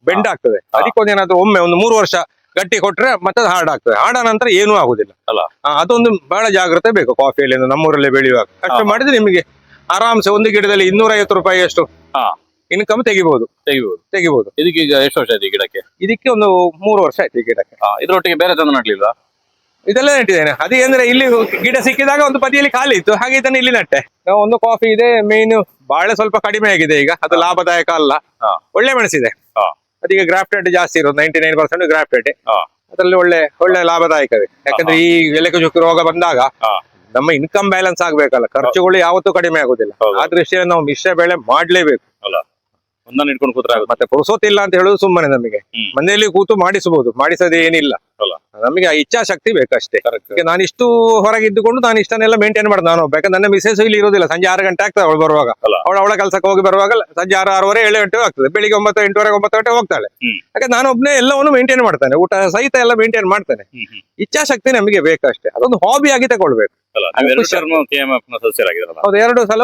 ಬೆಂಡ್ ಆಗ್ತದೆ. ಅದಕ್ಕೊಂದೇನಾದ್ರೂ ಅದಕ್ಕೊಂದು ಒಮ್ಮೆ ಒಂದು ಮೂರು ವರ್ಷ ಗಟ್ಟಿ ಕೊಟ್ರೆ ಮತ್ತೆ ಅದು ಹಾರ್ಡ್ ಆಗ್ತದೆ ಹಾರ್ಡ್ ನಂತರ ಏನೂ ಆಗುದಿಲ್ಲ. ಅಲ್ಲ. ಅದೊಂದು ಬಹಳ ಜಾಗ್ರತೆ ಬೇಕು ಕಾಫಿಯಲ್ಲಿ ನಮ್ಮೂರಲ್ಲೇ ಬೆಳೆಯುವಾಗ. ಕಷ್ಟ. ಮಾಡಿದ್ರೆ ನಿಮಗೆ ಆರಾಮ್ಸೆ ಒಂದು ಗಿಡದಲ್ಲಿ ಇನ್ನೂರ ಐವತ್ತು ರೂಪಾಯಿ ಅಷ್ಟು ಹಾ. ಇನ್ಕಮ್ ತೆಗಿಬಹುದು ತೆಗಿಬಹುದು ತೆಗಿಬಹುದು ಇದಕ್ಕೆ ಈಗ ಎಷ್ಟು ವರ್ಷ ಆಯ್ತು ಈ ಗಿಡಕ್ಕೆ? ಇದಕ್ಕೆ ಒಂದು ಮೂರು ವರ್ಷ ಆಯ್ತು ಈ ಗಿಡಕ್ಕೆ. ಇದರೊಟ್ಟಿಗೆ ಬೇರೆ ತಂದು ನಡ್ಲಿಲ್ಲ ಇದೆಲ್ಲ ನೆಟ್ಟಿದ್ದೇನೆ. ಅದೇ ಅಂದ್ರೆ ಇಲ್ಲಿ ಗಿಡ ಸಿಕ್ಕಿದಾಗ ಒಂದು ಬದಿಯಲ್ಲಿ ಖಾಲಿ ಇತ್ತು. ಹಾಗೆ ಇದನ್ನ ಇಲ್ಲಿ ನಟ್ಟೆ. ಒಂದು ಕಾಫಿ ಇದೆ ಮೀನು ಬಾಳೆ ಸ್ವಲ್ಪ ಕಡಿಮೆ ಆಗಿದೆ ಈಗ. ಅದು ಲಾಭದಾಯಕ ಅಲ್ಲ. ಒಳ್ಳೆ ಮೆಣಸಿದೆ. ಅದೀಗ ಗ್ರಾಫ್ಟೆಡ್ ಜಾಸ್ತಿ ಇರೋದು ನೈಂಟಿ ನೈನ್ ಪರ್ಸೆಂಟ್ ಗ್ರಾಫ್ಟೆಡ್. ಅದರಲ್ಲಿ ಒಳ್ಳೆ ಒಳ್ಳೆ ಲಾಭದಾಯಕವೇ ಯಾಕಂದ್ರೆ ಈ ಎಲೆಕೆ ಚುಕ್ಕಿ ರೋಗ ಬಂದಾಗ. ನಮ್ಮ ಇನ್ಕಮ್ ಬ್ಯಾಲೆನ್ಸ್ ಆಗ್ಬೇಕಲ್ಲ. ಖರ್ಚುಗಳು ಯಾವತ್ತೂ ಕಡಿಮೆ ಆಗುದಿಲ್ಲ. ಆ ದೃಷ್ಟಿಯಲ್ಲಿ ನಾವು ಮಿಶ್ರ ಬೆಳೆ ಮಾಡ್ಲೇಬೇಕು. ಒಂದನ್ನು ಇಟ್ಕೊಂಡು ಕೂತ್ರೆ ಆಗುತ್ತೆ. ಮತ್ತೆ ಪುರುಸೋತಿಲ್ಲ ಅಂತ ಹೇಳುದು ಸುಮ್ಮನೆ ನಮಗೆ. ಮನೆಯಲ್ಲಿ ಕೂತು ಮಾಡಿಸಬಹುದು ಮಾಡಿಸೋದೇ ಏನಿಲ್ಲ. ನಮಗೆ ಆ ಇಚ್ಛಾಶಕ್ತಿ ಬೇಕಷ್ಟೇ. ನಾನು ಇಷ್ಟು ಹೊರಗಿದ್ದುಕೊಂಡು ನಾನು ಇಷ್ಟನ್ನೆಲ್ಲ ಮೇಂಟೈನ್ ಮಾಡಿದೆ ನಾನು. ಯಾಕಂದ್ರೆ ನನ್ನ ಮಿಸೇಸ್ ಇಲ್ಲಿ ಇರೋದಿಲ್ಲ. ಸಂಜೆ ಆರು ಗಂಟೆ ಆಗ್ತದೆ ಅವಳು ಬರುವಾಗ. ಅವಳು ಅವಳ ಕೆಲಸಕ್ಕೆ ಹೋಗಿ ಬರುವಾಗ ಸಂಜೆ ಆರು ಆರೂವರೆ ಏಳು ಗಂಟೆ ಆಗ್ತದೆ. ಬೆಳಿಗ್ಗೆ ಒಂಬತ್ತು ಎಂಟುವರೆಗೆ ಒಂಬತ್ತು ಗಂಟೆ ಹೋಗ್ತಾಳೆ. ಯಾಕೆ ನಾನು ಒಬ್ಬನೇ ಎಲ್ಲವನ್ನು ಮೇಂಟೈನ್ ಮಾಡ್ತಾನೆ. ಊಟ ಸಹಿತ ಎಲ್ಲ ಮೇಂಟೈನ್ ಮಾಡ್ತಾನೆ. ಇಚ್ಛಾಶಕ್ತಿ ನಮಗೆ ಬೇಕಷ್ಟೇ. ಅದೊಂದು ಹಾಬಿ ಆಗಿ ತಗೊಳ್ಬೇಕು. ಹೌದು ಎರಡು ಸಲ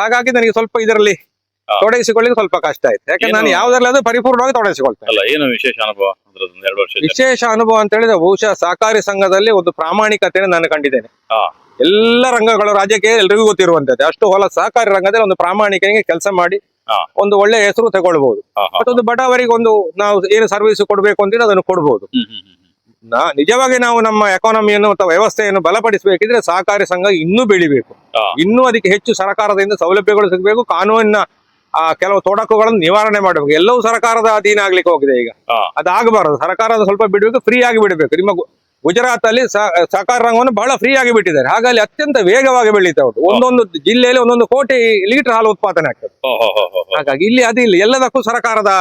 ಹಾಗಾಗಿ ನನಗೆ ಸ್ವಲ್ಪ ಇದರಲ್ಲಿ. ತೊಡಗಿಸಿಕೊಳ್ಳಿಕ್ಕೆ ಸ್ವಲ್ಪ ಕಷ್ಟ ಆಯ್ತು. ಯಾಕಂದ್ರೆ ನಾನು ಅದು ಪರಿಪೂರ್ಣವಾಗಿ ತೊಡಗಿಸಿಕೊಳ್ತೇನೆ. ಅಲ್ಲ ಏನು ವಿಶೇಷ ಅನುಭವ ಎರಡು ವರ್ಷ ವಿಶೇಷ ಅನುಭವ ಅಂತ ಹೇಳಿದ್ರೆ ಬಹುಶಃ ಸಹಕಾರಿ ಸಂಘದಲ್ಲಿ ಒಂದು ಪ್ರಾಮಾಣಿಕತೆಯನ್ನು ನಾನು ಕಂಡಿದ್ದೇನೆ. ಎಲ್ಲ ರಂಗಗಳು ರಾಜ್ಯಕ್ಕೆ ಎಲ್ರಿಗೂ ಗೊತ್ತಿರುವಂತದ್ದು ಅಷ್ಟು ಹೊಲ ಸಹಕಾರಿ ರಂಗದಲ್ಲಿ ಒಂದು ಪ್ರಾಮಾಣಿಕನಿಗೆ ಕೆಲಸ ಮಾಡಿ ಒಂದು ಒಳ್ಳೆ ಹೆಸರು ತಗೊಳ್ಬಹುದು. ಮತ್ತೊಂದು ಬಡವರಿಗೆ ಒಂದು ನಾವು ಏನು ಸರ್ವಿಸ್ ಕೊಡಬೇಕು ಅಂತ ಅದನ್ನು ಕೊಡಬಹುದು. ನಾ- ನಿಜವಾಗಿ ನಾವು ನಮ್ಮ ಎಕಾನಮಿಯನ್ನು ಅಥವಾ ವ್ಯವಸ್ಥೆಯನ್ನು ಬಲಪಡಿಸಬೇಕಿದ್ರೆ ಸಹಕಾರಿ ಸಂಘ ಇನ್ನೂ ಬೆಳಿಬೇಕು. ಇನ್ನೂ ಅದಕ್ಕೆ ಹೆಚ್ಚು ಸರ್ಕಾರದಿಂದ ಸೌಲಭ್ಯಗಳು ಸಿಗಬೇಕು. ಕಾನೂನಿನ ಆ ಕೆಲವು ತೊಡಕುಗಳನ್ನು ನಿವಾರಣೆ ಮಾಡಬೇಕು. ಎಲ್ಲವೂ ಸರ್ಕಾರದ ಅಧೀನ ಆಗ್ಲಿಕ್ಕೆ ಹೋಗಿದೆ ಈಗ. ಅದಾಗಬಾರದು. ಸರ್ಕಾರದ ಸ್ವಲ್ಪ ಬಿಡಬೇಕು ಫ್ರೀ ಆಗಿ ಬಿಡಬೇಕು. ನಿಮ್ಮ ಗುಜರಾತ್ ಅಲ್ಲಿ ಸಹಕಾರ ರಂಗವನ್ನು ಬಹಳ ಫ್ರೀ ಆಗಿ ಬಿಟ್ಟಿದ್ದಾರೆ. ಹಾಗಾಗಿ ಅತ್ಯಂತ ವೇಗವಾಗಿ ಬೆಳೀತಾ ಉಂಟು. ಒಂದೊಂದು ಜಿಲ್ಲೆಯಲ್ಲಿ ಒಂದೊಂದು ಕೋಟಿ ಲೀಟರ್ ಹಾಲು ಉತ್ಪಾದನೆ ಆಗ್ತದೆ. ಹಾಗಾಗಿ ಇಲ್ಲಿ ಅದಿಲ್ಲ ಎಲ್ಲದಕ್ಕೂ ಸರ್ಕಾರದ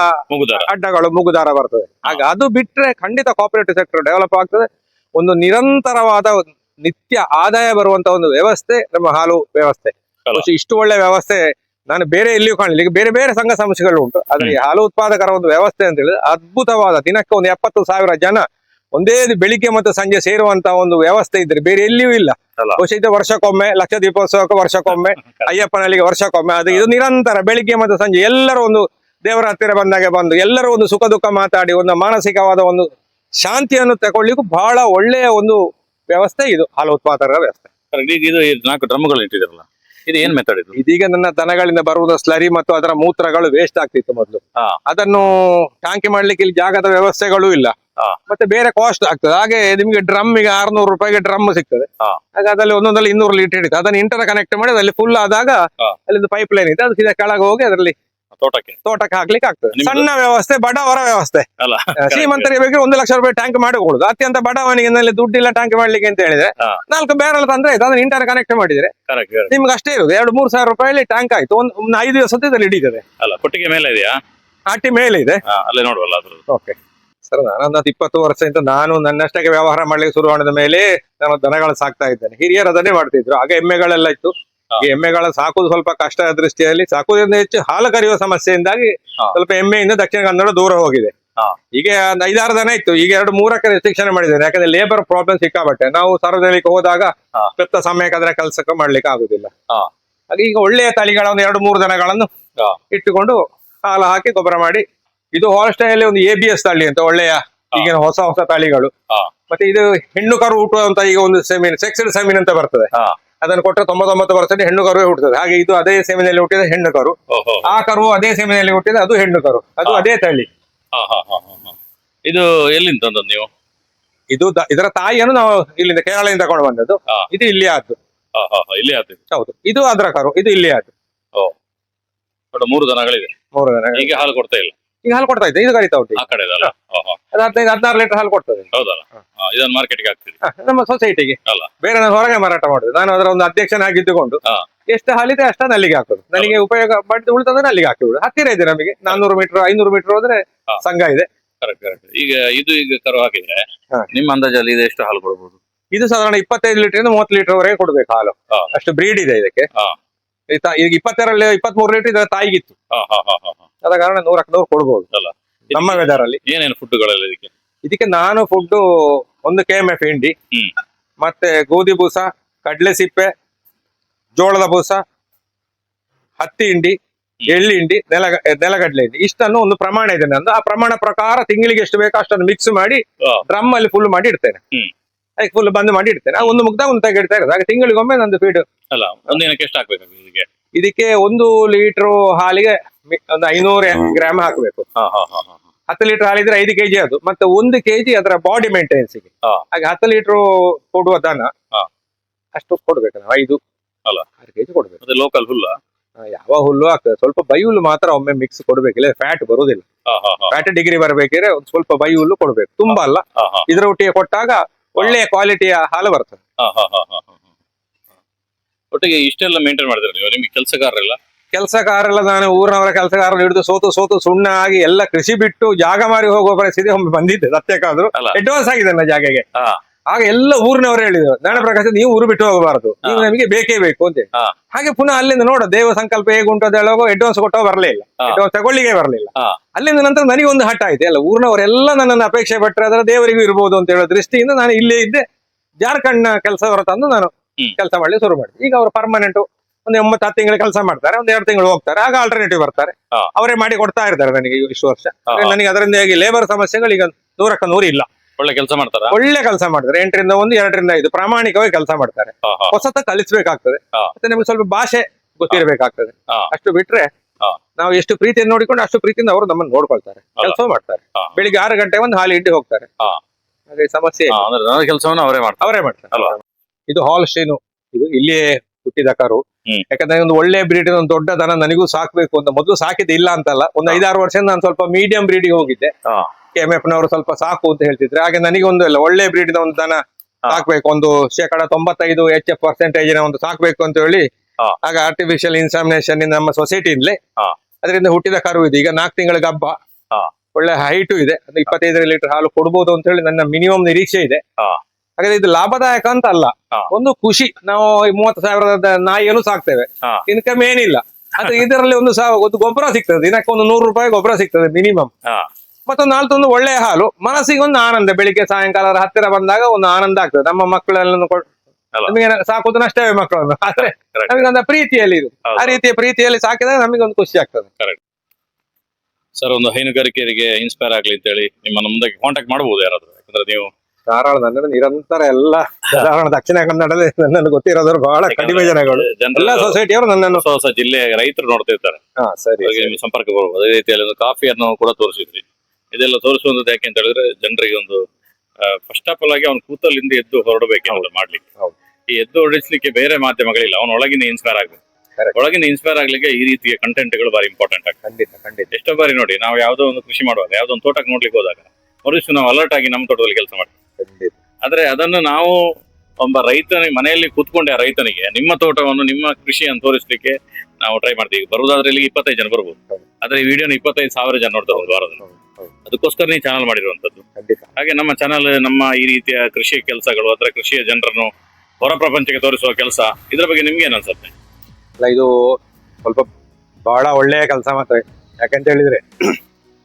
ಅಡ್ಡಗಳು ಮುಗುದಾರ ಬರ್ತದೆ. ಹಾಗೆ ಅದು ಬಿಟ್ರೆ ಖಂಡಿತ ಕೋಪರೇಟಿವ್ ಸೆಕ್ಟರ್ ಡೆವಲಪ್ ಆಗ್ತದೆ. ಒಂದು ನಿರಂತರವಾದ ನಿತ್ಯ ಆದಾಯ ಬರುವಂತ ಒಂದು ವ್ಯವಸ್ಥೆ ನಮ್ಮ ಹಾಲು ವ್ಯವಸ್ಥೆ. ಇಷ್ಟು ಒಳ್ಳೆ ವ್ಯವಸ್ಥೆ ನಾನು ಬೇರೆ ಎಲ್ಲಿಯೂ ಕಾಣಲಿಲ್ಲ. ಈಗ ಬೇರೆ ಬೇರೆ ಸಂಘ ಸಂಸ್ಥೆಗಳು ಉಂಟು. ಆದ್ರೆ ಈ ಹಾಲು ಉತ್ಪಾದಕರ ಒಂದು ವ್ಯವಸ್ಥೆ ಅಂತ ಹೇಳಿದ್ರೆ ಅದ್ಭುತವಾದ ದಿನಕ್ಕೆ ಒಂದು ಎಪ್ಪತ್ತು ಸಾವಿರ ಜನ ಒಂದೇ ಬೆಳಿಗ್ಗೆ ಮತ್ತು ಸಂಜೆ ಸೇರುವಂತ ಒಂದು ವ್ಯವಸ್ಥೆ ಇದ್ರೆ ಬೇರೆ ಎಲ್ಲಿಯೂ ಇಲ್ಲ. ಬಹುಶಃ ವರ್ಷಕ್ಕೊಮ್ಮೆ ಲಕ್ಷ ದೀಪೋತ್ಸವಕ್ಕೆ ವರ್ಷಕ್ಕೊಮ್ಮೆ ಅಯ್ಯಪ್ಪನಲ್ಲಿಗೆ ವರ್ಷಕ್ಕೊಮ್ಮೆ. ಅದು ಇದು ನಿರಂತರ ಬೆಳಿಗ್ಗೆ ಮತ್ತು ಸಂಜೆ ಎಲ್ಲರೂ ಒಂದು ದೇವರ ಹತ್ತಿರ ಬಂದಾಗೆ ಬಂದು ಎಲ್ಲರೂ ಒಂದು ಸುಖ ದುಃಖ ಮಾತಾಡಿ ಒಂದು ಮಾನಸಿಕವಾದ ಒಂದು ಶಾಂತಿಯನ್ನು ತಗೊಳ್ಳಿಕ್ಕೂ ಬಹಳ ಒಳ್ಳೆಯ ಒಂದು ವ್ಯವಸ್ಥೆ ಇದು ಹಾಲು ಉತ್ಪಾದಕರ ವ್ಯವಸ್ಥೆ. ಇದು ನಾಲ್ಕು ಡ್ರಮ್ಗಳು ಇಟ್ಟಿದ್ರಲ್ಲ ಇದು ಏನ್ ಮೆಥಡ್ ಇದು ಇದೀಗ ನನ್ನ ದನಗಳಿಂದ ಬರುವುದ ಸ್ಲರಿ ಮತ್ತು ಅದರ ಮೂತ್ರಗಳು ವೇಸ್ಟ್ ಆಗ್ತಿತ್ತು ಮೊದಲು ಹಾ. ಅದನ್ನು ಟಾಂಕಿ ಮಾಡ್ಲಿಕ್ಕೆ ಇಲ್ಲಿ ಜಾಗದ ವ್ಯವಸ್ಥೆಗಳು ಇಲ್ಲ ಹಾ. ಮತ್ತೆ ಬೇರೆ ಕಾಸ್ಟ್ ಆಗ್ತದೆ ಹಾಗೆ ನಿಮ್ಗೆ ಡ್ರಮ್ ಈಗ ಆರ್ನೂರು ರೂಪಾಯಿಗೆ ಡ್ರಮ್ ಸಿಗ್ತದೆ ಹಾ. ಹಾಗೆ ಅದರಲ್ಲಿ ಒಂದೊಂದಲ್ಲಿ ಇನ್ನೂರು ಲೀಟರ್ ಇಡುತ್ತೆ ಅದನ್ನ ಇಂಟರ್ ಕನೆಕ್ಟ್ ಮಾಡಿ ಅಲ್ಲಿ ಫುಲ್ ಆದಾಗ ಹಾ. ಅಲ್ಲಿಂದ ಪೈಪ್ ಲೈನ್ ಇದೆ ಅದು ಸೀದಾ ಕೆಳಗೆ ಹೋಗಿ ಅದರಲ್ಲಿ ತೋಟಕ್ಕೆ. ತೋಟಕ್ಕೆ ಹಾಕ್ಲಿಕ್ಕೆ ಆಗ್ತದೆ. ಸಣ್ಣ ವ್ಯವಸ್ಥೆ ಬಡವರ ವ್ಯವಸ್ಥೆ. ಅಲ್ಲ ಶ್ರೀಮಂತರಿಗೆ ಬೇಕಾದ್ರೆ ಒಂದು ಲಕ್ಷ ರೂಪಾಯಿ ಟ್ಯಾಂಕ್ ಮಾಡಿಕೊಡುದು. ಅತ್ಯಂತ ಬಡವನಿಗೆ ದುಡ್ಡಿಲ್ಲ ಟ್ಯಾಂಕ್ ಮಾಡ್ಲಿಕ್ಕೆ ಅಂತ ಹೇಳಿದ್ರೆ ನಾಲ್ಕು ಬ್ಯಾರಲ್ ತಂದ್ರೆ ಆಯ್ತು. ಅದನ್ನ ಇಂಟರ್ ಕನೆಕ್ಟ್ ಮಾಡಿದ್ರೆ ಕರೆಕ್ಟ್ ನಿಮ್ಗೆ ಅಷ್ಟೇ ಇರುದು. ಎರಡು ಮೂರು ಸಾವಿರ ರೂಪಾಯಿ ಟ್ಯಾಂಕ್ ಆಯ್ತು. ಒಂದು ಐದು ದಿವಸ ಹಿಡಿತದೆ. ಅಲ್ಲ ಕೊಟ್ಟಿಗೆ ಮೇಲೆ ಇದೆಯಾ? ಆಟಿ ಮೇಲೆ ಇದೆ. ಅಲ್ಲೇ ನೋಡುವಲ್ಲ ಅದ್ರ ಓಕೆ. ಸರ್ ನಾನು ಹತ್ತು ಇಪ್ಪತ್ತು ವರ್ಷದಿಂದ ನಾನು ನನ್ನಷ್ಟಕ್ಕೆ ವ್ಯವಹಾರ ಮಾಡ್ಲಿಕ್ಕೆ ಶುರು ಮಾಡಿದ ಮೇಲೆ ನಾನು ದನಗಳು ಸಾಕ್ತಾ ಇದ್ದೇನೆ. ಹಿರಿಯರು ಅದನ್ನೇ ಮಾಡ್ತಿದ್ರು. ಆಗ ಎಮ್ಮೆಗಳೆಲ್ಲ ಇತ್ತು. ಈ ಎಮ್ಮೆಗಳ ಸಾಕುದು ಸ್ವಲ್ಪ ಕಷ್ಟ ದೃಷ್ಟಿಯಲ್ಲಿ ಸಾಕುವುದರಿಂದ ಹೆಚ್ಚು ಹಾಲು ಕರೆಯುವ ಸಮಸ್ಯೆಯಿಂದಾಗಿ. ಸ್ವಲ್ಪ ಎಮ್ಮೆಯಿಂದ ದಕ್ಷಿಣ ಕನ್ನಡ ದೂರ ಹೋಗಿದೆ. ಈಗ ಐದಾರು ದನ ಇತ್ತು ಈಗ ಎರಡು ಮೂರಕ್ಕೆ ರೆಸ್ಟ್ರಿಕ್ಷನ್ ಮಾಡಿದ್ದಾರೆ. ಯಾಕಂದ್ರೆ ಲೇಬರ್ ಪ್ರಾಬ್ಲಮ್ ಸಿಕ್ಕಾಬಟ್ಟೆ ನಾವು ಸಾರ್ವಜನಿಕ ಹೋದಾಗ ಪೆತ್ತ ಸಮಯಕ್ಕಾದ್ರೆ ಕೆಲಸಕ್ಕೆ ಮಾಡ್ಲಿಕ್ಕೆ ಆಗುದಿಲ್ಲ. ಹಾಗೆ ಈಗ ಒಳ್ಳೆಯ ತಳಿಗಳ ಒಂದು ಎರಡು ಮೂರು ದನಗಳನ್ನು ಇಟ್ಟುಕೊಂಡು ಹಾಲು ಹಾಕಿ ಗೊಬ್ಬರ ಮಾಡಿ. ಇದು ಹಾಲ್ಸ್ಟೈನಲ್ಲಿ ಒಂದು ಎ ಬಿ ಎಸ್ ತಳಿ ಅಂತ ಒಳ್ಳೆಯ ಈಗಿನ ಹೊಸ ಹೊಸ ತಳಿಗಳು. ಮತ್ತೆ ಇದು ಹೆಣ್ಣು ಕರು ಹುಟ್ಟುವಂತ ಈಗ ಒಂದು ಸೆಮಿನ್ ಸೆಕ್ಸ್ಡ್ ಸೆಮಿನ್ ಅಂತ ಬರ್ತದೆ. ಅದನ್ನು ಕೊಟ್ಟರೆ ತೊಂಬತ್ತೊಂಬತ್ತು ಪರ್ಸೆಂಟ್ ಹೆಣ್ಣು ಕರುವೇ ಹುಟ್ಟುತ್ತದೆ ಹಾಗೆ ಇದು ಅದೇ ಸೆಮಿನಲ್ಲಿ ಹುಟ್ಟಿದ ಹೆಣ್ಣು ಕರು. ಆ ಕರು ಅದೇ ಸೆಮಿನಲ್ಲಿ ಹುಟ್ಟಿದ ಅದು ಹೆಣ್ಣು ಕರು. ಅದು ಅದೇ ತಳಿ. ಇದು ಎಲ್ಲಿಂದ ತಂದದ್ದು ನೀವು? ಇದು ದ- ಇದರ ತಾಯಿಯನ್ನು ನಾವು ಇಲ್ಲಿಂದ ಕೇರಳದಿಂದ ತಗೊಂಡು ಬಂದದ್ದು. ಹಾ. ಇದು ಇಲ್ಲಿ ಆದ್ದು ಹಾ ಹಾ ಹಾ ಇಲ್ಲಿ ಆಯ್ತು ಹೌದು. ಇದು ಅದರ ಕರು. ಇದು ಇಲ್ಲಿ ಆದ್ದು ಮೂರು ದನಗಳಿದೆ ಮೂರು ದನ ಈಗ ಹಾಲು ಕೊಡ್ತಾ ಇಲ್ಲ. ಈಗ ಹಾಲು ಕೊಡ್ತಾ ಇದ್ದೆ ಇದು ಕರಿತಾ ಉಂಟು ಆ ಕಡೆ ಅಲ್ಲ ಅದು ಹದಿನೈದು ಹದಿನಾರು ಲೀಟರ್ ಹಾಲು ಕೊಡ್ತದೆ. ಹೌದಲ್ಲ? ಹಾ. ಹಾ, ಇದನ್ನ ಮಾರ್ಕೆಟ್ಗೆ ಹ, ನಮ್ಮ ಸೊಸೈಟಿಗೆ ಅಲ್ಲ. ಬೇರೆ ನಾನು ಹೊರಗೆ ಮಾರಾಟ ಮಾಡುದು. ನಾನು ಅದರ ಒಂದು ಅಧ್ಯಕ್ಷನಾಗಿದ್ದುಕೊಂಡು ಹಾ. ಎಷ್ಟು ಹಾಲಿದೆ ಅಷ್ಟು ಅಲ್ಲಿಗೆ ಹಾಕೋದು. ನನಗೆ ಉಪಯೋಗ ಮಾಡಿದ ಉಳಿತದನ್ನ ಅಲ್ಲಿಗೆ ಹಾಕಿ ಬಿಡುದು ಹತ್ತಿರ ಇದೆ ನಮಗೆ. ನಾನ್ನೂರು ಮೀಟರ್ ಐನೂರು ಮೀಟರ್ ಹೋದ್ರೆ ಹಾ. ಸಂಘ ಇದೆ. ಕರೆಕ್ಟ್ ಕರೆಕ್ಟ್ ಈಗ ಇದು ಈಗ ಕರು ಹಾಕಿದ್ರೆ ಹಾ. ನಿಮ್ಮ ಅಂದಾಜಲ್ಲಿ ಇದು ಎಷ್ಟು ಹಾಲು ಕೊಡಬಹುದು ಇದು ಸಾಧಾರಣ ಇಪ್ಪತ್ತೈದು ಲೀಟರ್ ಇಂದ ಮೂವತ್ತು ಲೀಟರ್ ವರೆಗೆ ಕೊಡ್ಬೇಕು ಹಾಲು. ಹಾ. ಅಷ್ಟು ಬ್ರೀಡ್ ಇದೆ ಇದಕ್ಕೆ. ಹಾ. ಈ ತಾ- ಈಗ ಇಪ್ಪತ್ತೆರಡು ಇಪ್ಪತ್ಮೂರು ಲೀಟರ್ ಇದರ ತಾಯಿಗಿತ್ತು. ಹಾ ಹಾ ಹಾ ಹಾ ಹಾ. ಆದ ಕಾರಣ ನೂರ ನೂರು ಕೊಡ್ಬೋದು. ಅಲ್ಲ. ನಮ್ಮ ವೆದರ್ ಅಲ್ಲಿ. ಏನೇನು ಫುಡ್ಗಳೆಲ್ಲ ಇದಕ್ಕೆ? ಇದಕ್ಕೆ ನಾನು ಫುಡ್ ಒಂದು ಕೆ ಎಂ ಎಫ್ ಹಿಂಡಿ ಹ್ಮ್. ಮತ್ತೆ ಗೋಧಿ ಬೂಸ ಕಡಲೆ ಸಿಪ್ಪೆ ಜೋಳದ ಬೂಸ ಹತ್ತಿ ಹಿಂಡಿ ಎಳ್ಳಿ ಹಿಂಡಿ ನೆಲ ನೆಲಗಡಲೆ ಹಿಂಡಿ. ಇಷ್ಟನ್ನು ಒಂದು ಪ್ರಮಾಣ ಇದೆ ನಂದು. ಆ ಪ್ರಮಾಣ ಪ್ರಕಾರ ತಿಂಗಳಿಗೆ ಎಷ್ಟು ಬೇಕೋ ಅಷ್ಟನ್ನು ಮಿಕ್ಸ್ ಮಾಡಿ ಡ್ರಮ್ ಅಲ್ಲಿ ಫುಲ್ ಮಾಡಿ ಇಡ್ತೇನೆ. ಹ್ಮ್. ಅದಕ್ಕೆ ಫುಲ್ ಬಂದ್ ಮಾಡಿ ಇಡ್ತೇನೆ. ಆ ಒಂದು ಮುಗ್ದಾಗ ಒಂದು ತೆಗಿಡ್ತಾ ಇರೋದು. ಹಾಗೆ ತಿಂಗಳಿಗೊಮ್ಮೆ ನಂದು ಫೀಡ್ ಅಲ್ಲ ಒಂದಿನಕ್ಕೆ ಎಷ್ಟು ಹಾಕ್ಬೇಕು ಇದಕ್ಕೆ ಇದಕ್ಕೆ ಒಂದು ಲೀಟರ್ ಹಾಲಿಗೆ ಮಿ- ಒಂದು ಐನೂರು ಗ್ರಾಮ್ ಹಾಕಬೇಕು. ಹಾ ಹಾ ಹಾ ಹಾ. ಹಾ. ಹತ್ತು ಲೀಟರ್ ಹಾಲಿದ್ರೆ ಐದು ಕೆಜಿ ಅದು. ಮತ್ತೆ ಒಂದು ಕೆಜಿ ಅದರ ಬಾಡಿ ಮೇಂಟೆನೆನ್ಸ್ಗೆ ಹಾ. ಹಾಗೆ ಹತ್ತು ಲೀಟರ್ ಕೊಡುವ ದನ ಹಾ. ಅಷ್ಟು ಕೊಡ್ಬೇಕು ನಾವು ಐದು. ಅಲ್ಲ. ಆರು ಕೆಜಿ ಕೊಡ್ಬೇಕು. ಮತ್ತೆ ಲೋಕಲ್ ಹುಲ್ಲ? ಆ, ಯಾವ ಹುಲ್ಲು ಆಗ್ತದೆ ಸ್ವಲ್ಪ ಬೈ ಹುಲ್ಲು ಮಾತ್ರ ಒಮ್ಮೆ ಮಿಕ್ಸ್ ಕೊಡ್ಬೇಕಿಲ್ಲ ಫ್ಯಾಟ್ ಬರುದಿಲ್ಲ. ಹಾ ಹಾ ಹಾ. ಫ್ಯಾಟ್ ಡಿಗ್ರಿ ಬರಬೇಕಿದ್ರೆ ಒಂದು ಸ್ವಲ್ಪ ಬೈ ಹುಲ್ಲು ಕೊಡ್ಬೇಕು. ತುಂಬಾ ಅಲ್ಲ. ಹಾ ಹಾ. ಇದರ ಒಟ್ಟಿಗೆ ಕೊಟ್ಟಾಗ ಒಳ್ಳೆಯ ಕ್ವಾಲಿಟಿಯ ಹಾಲು ಬರ್ತದೆ. ಹಾ ಹಾ ಹಾ ಹಾ ಹಾ ಹಾ. ಒಟ್ಟಿಗೆ ಇಷ್ಟೆಲ್ಲ ಮೇಂಟೈನ್ ಮಾಡಿದ್ರೆ ನೀವು ನಿಮ್ಗೆ ಕೆಲಸಗಾರರೆಲ್ಲ ಕೆಲಸಗಾರಲ್ಲ ನಾನು ಊರಿನವರ ಕೆಲಸಗಾರರು ಹಿಡಿದು ಸೋತು ಸೋತು ಸುಣ್ಣ ಆಗಿ ಎಲ್ಲ ಕೃಷಿ ಬಿಟ್ಟು ಜಾಗ ಮಾರಿ ಹೋಗುವ ಪರಿಸ್ಥಿತಿ ಒಮ್ಮೆ ಬಂದಿದ್ದೆ ಸತ್ಯಕ್ಕಾದ್ರು ಅಲ್ಲ. ಅಡ್ವಾನ್ಸ್ ಆಗಿದೆ ನನ್ನ ಜಾಗೆಗೆ ಹಾ. ಆಗ ಎಲ್ಲ ಊರಿನವರು ಹೇಳಿದ್ರು ನಾನು ಪ್ರಕಾಶ್ ನೀವು ಊರು ಬಿಟ್ಟು ಹೋಗಬಾರದು ನೀವು ನಮಗೆ ಬೇಕೇ ಬೇಕು ಅಂತ ಹೇಳಿ. ಹಾ. ಹಾಗೆ ಪುನಃ ಅಲ್ಲಿಂದ ನೋಡ ದೇವ ಸಂಕಲ್ಪ ಹೇಗುಂಟು ಅಂತ ಹೇಳುವಾಗ ಅಡ್ವಾನ್ಸ್ ಕೊಟ್ಟೋ ಬರಲೇ ಇಲ್ಲ ಹಾ. ಅಡ್ವಾನ್ಸ್ ತಗೊಳ್ಳಿಗೆ ಬರಲಿಲ್ಲ ಹಾ. ಅಲ್ಲಿಂದ ನಂತರ ನನಗೆ ಒಂದು ಹಠ ಆಯ್ತು ಅಲ್ಲ ಊರಿನವರೆಲ್ಲ ನನ್ನನ್ನು ಅಪೇಕ್ಷೆ ಪಟ್ಟರೆ ಅದರ ದೇವರಿಗೂ ಇರ್ಬೋದು ಅಂತ ಹೇಳೋ ದೃಷ್ಟಿಯಿಂದ ನಾನು ಇಲ್ಲೇ ಇದ್ದೆ ಜಾರ್ಖಂಡ್ ಕೆಲಸವರ ತಂದು ನಾನು. ಕೆಲಸ ಮಾಡಲಿ ಶುರು ಮಾಡಿ ಈಗ ಅವರು ಪರ್ಮನೆಂಟ್ ಒಂದು ಒಂಬತ್ತು ಹತ್ತು ತಿಂಗಳು ಕೆಲಸ ಮಾಡ್ತಾರೆ ಒಂದ್ ಎರಡು ತಿಂಗಳು ಹೋಗ್ತಾರೆ ಆಗ ಆಲ್ಟರ್ನೇಟಿವ್ ಬರ್ತಾರೆ. ಅವರೇ ಮಾಡಿ ಕೊಡ್ತಾ ಇರ್ತಾರೆ ನನಗೆ ಇಷ್ಟು ವರ್ಷ. ನನಗೆ ಅದರಿಂದಾಗಿ ಲೇಬರ್ ಸಮಸ್ಯೆಗಳು ಈಗ ನೂರಕ್ಕ ನೂರು ಇಲ್ಲ. ಒಳ್ಳೆ ಕೆಲಸ ಮಾಡ್ತಾರೆ? ಒಳ್ಳೆ ಕೆಲಸ ಮಾಡ್ತಾರೆ. ಎಂಟರಿಂದ ಒಂದು ಎರಡರಿಂದ ಐದು ಪ್ರಾಮಾಣಿಕವಾಗಿ ಕೆಲಸ ಮಾಡ್ತಾರೆ. ಹೊಸತ ಕಲಿಸ್ಬೇಕಾಗ್ತದೆ. ಮತ್ತೆ ನಿಮ್ಗೆ ಸ್ವಲ್ಪ ಭಾಷೆ ಗೊತ್ತಿರಬೇಕಾಗ್ತದೆ. ಅಷ್ಟು ಬಿಟ್ರೆ ನಾವು ಎಷ್ಟು ಪ್ರೀತಿಯನ್ನು ನೋಡಿಕೊಂಡು ಅಷ್ಟು ಪ್ರೀತಿಯಿಂದ ಅವರು ನಮ್ಮನ್ನು ನೋಡ್ಕೊಳ್ತಾರೆ. ಕೆಲಸ ಮಾಡ್ತಾರೆ. ಬೆಳಿಗ್ಗೆ ಆರು ಗಂಟೆ ಒಂದು ಹಾಲಿ ಇಡ್ಡಿ ಹೋಗ್ತಾರೆ. ಹಾಗೆ ಸಮಸ್ಯೆ ಕೆಲಸವನ್ನು ಅವರೇ ಮಾಡ್ತಾರೆ. ಅವರೇ ಮಾಡ್ತಾರೆ. ಅಲ್ವಾ? ಇದು ಹಾಲ್ ಸ್ಟೇನು ಇದು ಇಲ್ಲಿಯೇ ಹುಟ್ಟಿದ ಕರು. ಯಾಕಂದ್ರೆ ಒಂದು ಒಳ್ಳೆ ಬ್ರೀಡ್ ಒಂದು ದೊಡ್ಡ ದನ ನನಗೂ ಸಾಕ್ಬೇಕು ಅಂತ. ಮೊದಲು ಸಾಕಿದ್ದೆ ಇಲ್ಲ ಅಂತಲ್ಲ. ಒಂದು. ಐದಾರು ವರ್ಷ ನಾನು ಸ್ವಲ್ಪ ಮೀಡಿಯಂ ಬ್ರೀಡಿಗೆ ಹೋಗಿದ್ದೆ. ಎಂ ಎಫ್ ನವರು ಸ್ವಲ್ಪ ಸಾಕು ಅಂತ ಹೇಳ್ತಿದ್ರೆ. ಹಾಗೆ ನನಗೆ ಒಂದು ಇಲ್ಲ ಒಳ್ಳೆ ಬ್ರೀಡ್ ಒಂದು ದನ. ಸಾಕ್ಬೇಕು. ಒಂದು ಶೇಕಡ ತೊಂಬತ್ತೈದು ಎಚ್ ಎಫ್ ಪರ್ಸೆಂಟೇಜ್ ಒಂದು ಸಾಕ್ಬೇಕು ಅಂತ ಹೇಳಿ ಹಾಗೆ ಆಗ ಆರ್ಟಿಫಿಷಿಯಲ್ ಇನ್ಸಾಮಿನೇಷನ್ ನಮ್ಮ ಸೊಸೈಟಿಯಿಂದಲೇ. ಅದರಿಂದ ಹುಟ್ಟಿದ ಕರು ಇದೆ. ಈಗ ನಾಲ್ಕು ತಿಂಗಳ ಗಬ್ಬ ಒಳ್ಳೆ ಹೈಟು ಇದೆ. ಇಪ್ಪತ್ತೈದು ಲೀಟರ್ ಹಾಲು ಕೊಡ್ಬೋದು ಅಂತ ಹೇಳಿ ನನ್ನ ಮಿನಿಮಮ್ ನಿರೀಕ್ಷೆ ಇದೆ. ಹಾಗಾದ್ರೆ ಇದು ಲಾಭದಾಯಕ ಅಂತ ಅಲ್ಲ. ಒಂದು ಖುಷಿ. ನಾವು ಮೂವತ್ತು ಸಾವಿರದ ನಾಯಿಯನ್ನು ಸಾಕ್ತೇವೆ. ಇನ್ಕಮ್ ಏನಿಲ್ಲ. ಅದು ಇದರಲ್ಲಿ ಒಂದು ಒಂದು ಗೊಬ್ಬರ ಸಿಗ್ತದೆ. ದಿನಕ್ಕೆ ಒಂದು ನೂರು ರೂಪಾಯಿ ಗೊಬ್ಬರ ಸಿಗ್ತದೆ ಮಿನಿಮಮ್. ಮತ್ತೆ ಮತ್ತೊಂದು ನಾಲ್ಕೊಂದು ಒಳ್ಳೆಯ ಹಾಲು. ಮನಸ್ಸಿಗೆ ಒಂದು ಆನಂದ. ಬೆಳಿಗ್ಗೆ ಸಾಯಂಕಾಲ ಹತ್ತಿರ ಬಂದಾಗ ಒಂದು ಆನಂದ ಆಗ್ತದೆ. ನಮ್ಮ ಅಲ್ಲ. ನಮಗೆ ಸಾಕುದು ನಷ್ಟವೇ ಮಕ್ಕಳನ್ನು. ಆದ್ರೆ correct. ನಮಗೆ ಒಂದು ಪ್ರೀತಿಯಲ್ಲಿ ಇದು. ಆ ರೀತಿಯ ಪ್ರೀತಿಯಲ್ಲಿ ಸಾಕಿದಾಗ ನಮಗೆ ಒಂದು ಖುಷಿ ಆಗ್ತದೆ. ಸರ್ ಒಂದು ಹೈನುಗಾರಿಕೆಯರಿಗೆ ಇನ್ಸ್ಪೈರ್ ಆಗ್ಲಿ ಅಂತ ಹೇಳಿ ನಿಮ್ಮ ಮುಂದೆ ಕಾಂಟ್ಯಾಕ್ಟ್ ಮಾಡಬಹುದು ಯಾರಾದ್ರೂ? ಯಾಕಂದ್ರೆ ನೀವು ಧಾರಾಳದ ಅಂದ್ರೆ ನಿರಂತರ ಎಲ್ಲ ಧಾರವಾಡ ದಕ್ಷಿಣ ಕನ್ನಡದಲ್ಲಿ ನನ್ನನ್ನು ಗೊತ್ತಿರೋದ್ರ ಬಹಳ ಕಡಿಮೆ ಜನಗಳು. ಎಲ್ಲ ಸೊಸೈಟಿ ಸೊಸೈಟಿಯವರು ನನ್ನನ್ನು ಹೊಸ ಹೊಸ ಜಿಲ್ಲೆಯ ರೈತರು ನೋಡ್ತಿರ್ತಾರೆ. ಹಾ ಸರಿ ಅವರಿಗೆ ಸಂಪರ್ಕ ಬರ್ಬೋದು ಅದೇ ರೀತಿಯಲ್ಲಿ ಒಂದು ಕಾಫಿಯನ್ನು ಕೂಡ ತೋರಿಸಿದ್ರಿ. ಇದೆಲ್ಲ ತೋರಿಸುವಂತ ಯಾಕೆ ಅಂತ ಹೇಳಿದ್ರೆ ಜನರಿಗೆ ಒಂದು ಫಸ್ಟ್ ಆಫ್ ಆಲ್ ಆಗಿ ಅವ್ನು ಕೂತಲ್ಲಿಂದ ಎದ್ದು ಹೊರಡಬೇಕು ಅವಳು ಮಾಡ್ಲಿಕ್ಕೆ. ಹೌದು. ಈ ಎದ್ದು ಹೊರಡಿಸ್ಲಿಕ್ಕೆ ಬೇರೆ ಮಾಧ್ಯಮಗಳಿಲ್ಲ ಅವನ ಒಳಗಿನ ಇನ್ಸ್ಪೈರ್ ಆಗ್ಬೇಕು. Correct. ಒಳಗಿನ ಇನ್ಸ್ಪೈರ್ ಆಗ್ಲಿಕ್ಕೆ ಈ ರೀತಿಯ ಕಂಟೆಂಟ್ಗಳು ಬಾರಿ ಇಂಪಾರ್ಟೆಂಟ್ ಆಗ್ತದೆ ಖಂಡಿತ ಖಂಡಿತ. ಎಷ್ಟೋ ಬಾರಿ ನೋಡಿ ನಾವು ಯಾವ್ದೋ ಒಂದು ಕೃಷಿ ಮಾಡುವಾಗ ಯಾವ್ದೊಂದು ತೋಟಕ್ಕೆ ನೋಡ್ಲಿಕ್ಕೆ ಹೋದಾಗ ಮರುದಿವ್ಸ ನಾವು ಅಲರ್ಟ್ ಆಗಿ ನಮ್ಮ ತೋಟದಲ್ಲಿ ಕೆಲಸ ಮಾಡ್ತೀವಿ. ಆದ್ರೆ ಅದನ್ನು ನಾವು ಒಬ್ಬ ರೈತನ ಮನೆಯಲ್ಲಿ ಕೂತ್ಕೊಂಡೆ ಆ ರೈತನಿಗೆ ನಿಮ್ಮ ತೋಟವನ್ನು ನಿಮ್ಮ ಕೃಷಿಯನ್ನು ತೋರಿಸ್ಲಿಕ್ಕೆ ನಾವು ಟ್ರೈ ಮಾಡ್ತೀವಿ. ಬರುವುದಾದ್ರೆ ಇಲ್ಲಿ ಇಪ್ಪತ್ತೈದು ಜನ ಬರ್ಬೋದು. ಆದ್ರೆ ಈ ವಿಡಿಯೋನ ಇಪ್ಪತ್ತೈದು ಸಾವಿರ ಜನ ನೋಡ್ತಾರೆ ಒಂದು ವಾರದಲ್ಲಿ. ಅದಕ್ಕೋಸ್ಕರ ನೀವು ಚಾನಲ್ ಮಾಡಿರುವಂತದ್ದು ಹಾಗೆ ನಮ್ಮ ಚಾನಲ್ ನಮ್ಮ ಈ ರೀತಿಯ ಕೃಷಿ ಕೆಲಸಗಳು ಅಥವಾ ಕೃಷಿಯ ಜನರನ್ನು ಹೊರ ಪ್ರಪಂಚಕ್ಕೆ ತೋರಿಸುವ ಕೆಲಸ ಇದ್ರ ಬಗ್ಗೆ ನಿಮ್ಗೆ ಏನ್ ಅನ್ಸುತ್ತೆ? ಅಲ್ಲ ಇದು ಸ್ವಲ್ಪ ಬಹಳ ಒಳ್ಳೆಯ ಕೆಲಸ ಮಾತ್ರ. ಯಾಕಂತ ಹೇಳಿದ್ರೆ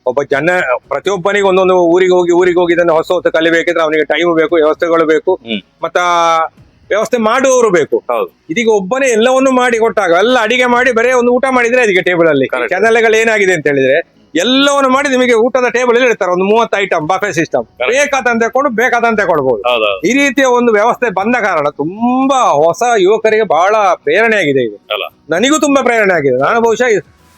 ಒಬ್ಬ ಜನ ಪ್ರತಿಯೊಬ್ಬನಿಗೆ ಒಂದೊಂದು ಊರಿಗೆ ಹೋಗಿ ಊರಿಗೆ ಹೋಗಿ ಇದನ್ನು ಹೊಸ ಹೊಸ ಕಲಿಬೇಕಿದ್ರೆ ಅವನಿಗೆ ಟೈಮ್ ಬೇಕು ವ್ಯವಸ್ಥೆಗಳು ಬೇಕು. ಮತ್ತ ವ್ಯವಸ್ಥೆ ಮಾಡುವವರು ಬೇಕು ಹೌದು. ಇದೀಗ ಒಬ್ಬನೇ ಎಲ್ಲವನ್ನು ಮಾಡಿ ಕೊಟ್ಟಾಗ ಎಲ್ಲ ಅಡಿಗೆ ಮಾಡಿ ಬರೀ ಒಂದು ಊಟ ಮಾಡಿದ್ರೆ ಅದಕ್ಕೆ ಟೇಬಲ್ ಅಲ್ಲಿ. ಚಾನೆಲ್ಗಳು ಏನಾಗಿದೆ ಅಂತ ಹೇಳಿದ್ರೆ ಎಲ್ಲವನ್ನು ಮಾಡಿ ನಿಮಗೆ ಊಟದ ಟೇಬಲ್ ಅಲ್ಲಿ ಇಡ್ತಾರೆ ಒಂದು ಮೂವತ್ತು ಐಟಮ್ ಬಫೆ ಸಿಸ್ಟಮ್. ಬೇಕಾದಂತೆ ಕೊಡು ಬೇಕಾದಂತೆ ಕೊಡ್ಬೋದು ಈ ರೀತಿಯ ಒಂದು ವ್ಯವಸ್ಥೆ ಬಂದ ಕಾರಣ ತುಂಬಾ ಹೊಸ ಯುವಕರಿಗೆ ಬಹಳ ಪ್ರೇರಣೆ ಆಗಿದೆ ಇದು. ನನಗೂ ತುಂಬಾ ಪ್ರೇರಣೆ ಆಗಿದೆ ನಾನು ಬಹುಶಃ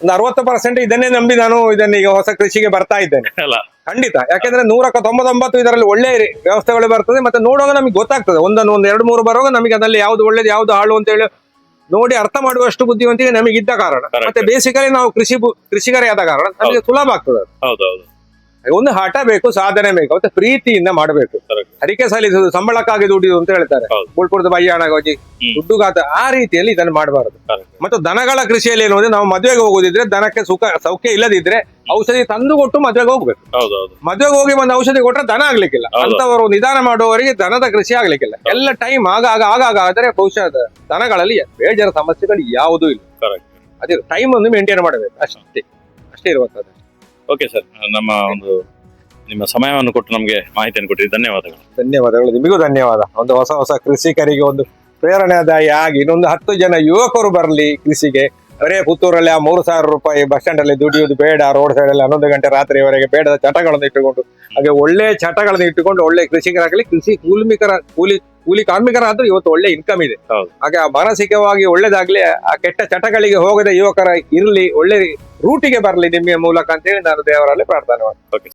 ಒಂದು ಅರವತ್ತು ಪರ್ಸೆಂಟ್ ಇದನ್ನೇ ನಂಬಿ ನಾನು ಇದನ್ನ ಈಗ ಹೊಸ ಕೃಷಿಗೆ ಬರ್ತಾ ಇದ್ದೇನೆ. ಅಲ್ಲ. ಖಂಡಿತ. ಯಾಕಂದ್ರೆ ನೂರಕ್ಕ ತೊಂಬತ್ತೊಂಬತ್ತು ಇದರಲ್ಲಿ ಒಳ್ಳೆ ವ್ಯವಸ್ಥೆಗಳು ಬರ್ತದೆ ಮತ್ತೆ ನೋಡುವಾಗ ನಮಗೆ ಗೊತ್ತಾಗ್ತದೆ. ಒಂದನ್ನು ಒಂದು ಎರಡು ಮೂರು ಬರುವಾಗ ನಮಗೆ ಅದರಲ್ಲಿ ಯಾವ್ದು ಒಳ್ಳೇದು ಯಾವ್ದು ಹಾಳು ಅಂತ ಹೇಳಿ ನೋಡಿ ಅರ್ಥ ಮಾಡುವಷ್ಟು ಬುದ್ಧಿವಂತಿಕೆ ನಮಗೆ ಇದ್ದ ಕಾರಣ. ಮತ್ತೆ ಬೇಸಿಕಲಿ ನಾವು ಕೃಷಿ ಕೃಷಿಕರೇ ಆದ ಕಾರಣ ನಮಗೆ ಸುಲಭ ಆಗ್ತದೆ ಒಂದು ಹಠ ಬೇಕು ಸಾಧನೆ ಬೇಕು ಮತ್ತೆ ಪ್ರೀತಿಯಿಂದ ಮಾಡಬೇಕು. ಹರಿಕೆ ಸಲ್ಲಿಸುದು ಸಂಬಳಕ್ಕಾಗಿ ದುಡಿಯುದು ಅಂತ ಹೇಳ್ತಾರೆ. ಬುಳ್ಪುರದ ಬಯ್ಯಾಣ ಗೋಜಿ. ದುಡ್ಡುಗಾತ ಆ ರೀತಿಯಲ್ಲಿ ಇದನ್ನು ಮಾಡಬಾರದು. ಮತ್ತು ದನಗಳ ಕೃಷಿಯಲ್ಲಿ ಏನು ಅಂದ್ರೆ ನಾವು ಮದುವೆಗೆ ಹೋಗೋದಿದ್ರೆ ದನಕ್ಕೆ ಸುಖ ಸೌಖ್ಯ ಇಲ್ಲದಿದ್ರೆ ಔಷಧಿ ತಂದು ಕೊಟ್ಟು ಮದುವೆಗೆ ಹೋಗ್ಬೇಕು. ಮದುವೆಗೆ ಹೋಗಿ ಒಂದು ಔಷಧಿ ಕೊಟ್ಟರೆ ದನ ಆಗ್ಲಿಕ್ಕಿಲ್ಲ. ಅಂತವರು ನಿಧಾನ ಮಾಡುವವರಿಗೆ ದನದ ಕೃಷಿ ಆಗ್ಲಿಕ್ಕಿಲ್ಲ. ಎಲ್ಲ ಟೈಮ್ ಆಗ ಆಗ ಆಗಾಗ ಆದರೆ ಬಹುಶಃ ದನಗಳಲ್ಲಿ ಬೇಜಾರ ಸಮಸ್ಯೆಗಳು ಯಾವುದೂ ಇಲ್ಲ. ಅದೇ ಟೈಮ್ ಒಂದು ಮೇಂಟೈನ್ ಮಾಡಬೇಕು. ಅಷ್ಟೇ. ಅಷ್ಟೇ ಇರುವಂತದ್ದು ಓಕೆ ಸರ್ ನಮ್ಮ ಒಂದು ನಿಮ್ಮ ಸಮಯವನ್ನು ಕೊಟ್ಟು ನಮಗೆ ಮಾಹಿತಿಯನ್ನು ಕೊಟ್ಟಿದ್ದು ಧನ್ಯವಾದಗಳು. ಧನ್ಯವಾದಗಳು. ನಿಮಗೂ ಧನ್ಯವಾದ. ಒಂದು ಹೊಸ ಹೊಸ ಕೃಷಿಕರಿಗೆ ಒಂದು ಪ್ರೇರಣಾದಾಯಿ ಆಗಿ ಇನ್ನೊಂದು ಹತ್ತು ಜನ ಯುವಕರು ಬರಲಿ ಕೃಷಿಗೆ. ಬರೇ ಪುತ್ತೂರಲ್ಲಿ ಆ ಮೂರು ಸಾವಿರ ರೂಪಾಯಿ ಬಸ್ ಸ್ಟ್ಯಾಂಡ್ ಅಲ್ಲಿ ದುಡಿಯುವುದು ಬೇಡ ರೋಡ್ ಸೈಡ್ ಅಲ್ಲಿ ಹನ್ನೊಂದು ಗಂಟೆ ರಾತ್ರಿವರೆಗೆ ಬೇಡದ ಚಟಗಳನ್ನು ಇಟ್ಟುಕೊಂಡು ಹಾಗೆ ಒಳ್ಳೆ ಚಟಗಳನ್ನು ಇಟ್ಟುಕೊಂಡು ಒಳ್ಳೆ ಕೃಷಿಕರಾಗಲಿ ಕೃಷಿ ಕೂಲಿಮಿಕರ ಕೂಲಿ ಕೂಲಿ ಕಾರ್ಮಿಕರಾದ್ರೂ ಇವತ್ತು ಒಳ್ಳೆ ಇನ್ಕಮ್ ಇದೆ. ಹಾಗೆ ಆ ಮಾನಸಿಕವಾಗಿ ಒಳ್ಳೇದಾಗ್ಲಿ ಆ ಕೆಟ್ಟ ಚಟಗಳಿಗೆ ಹೋಗದ ಯುವಕರ ಇರಲಿ ಒಳ್ಳೆ ರೂಟಿಗೆ ಬರಲಿ ನಿಮ್ಮ ಮೂಲಕ ಅಂತೇಳಿ ನಾನು ದೇವರಲ್ಲಿ ಪ್ರಾರ್ಥನೆ ಮಾಡ್ತೀನಿ.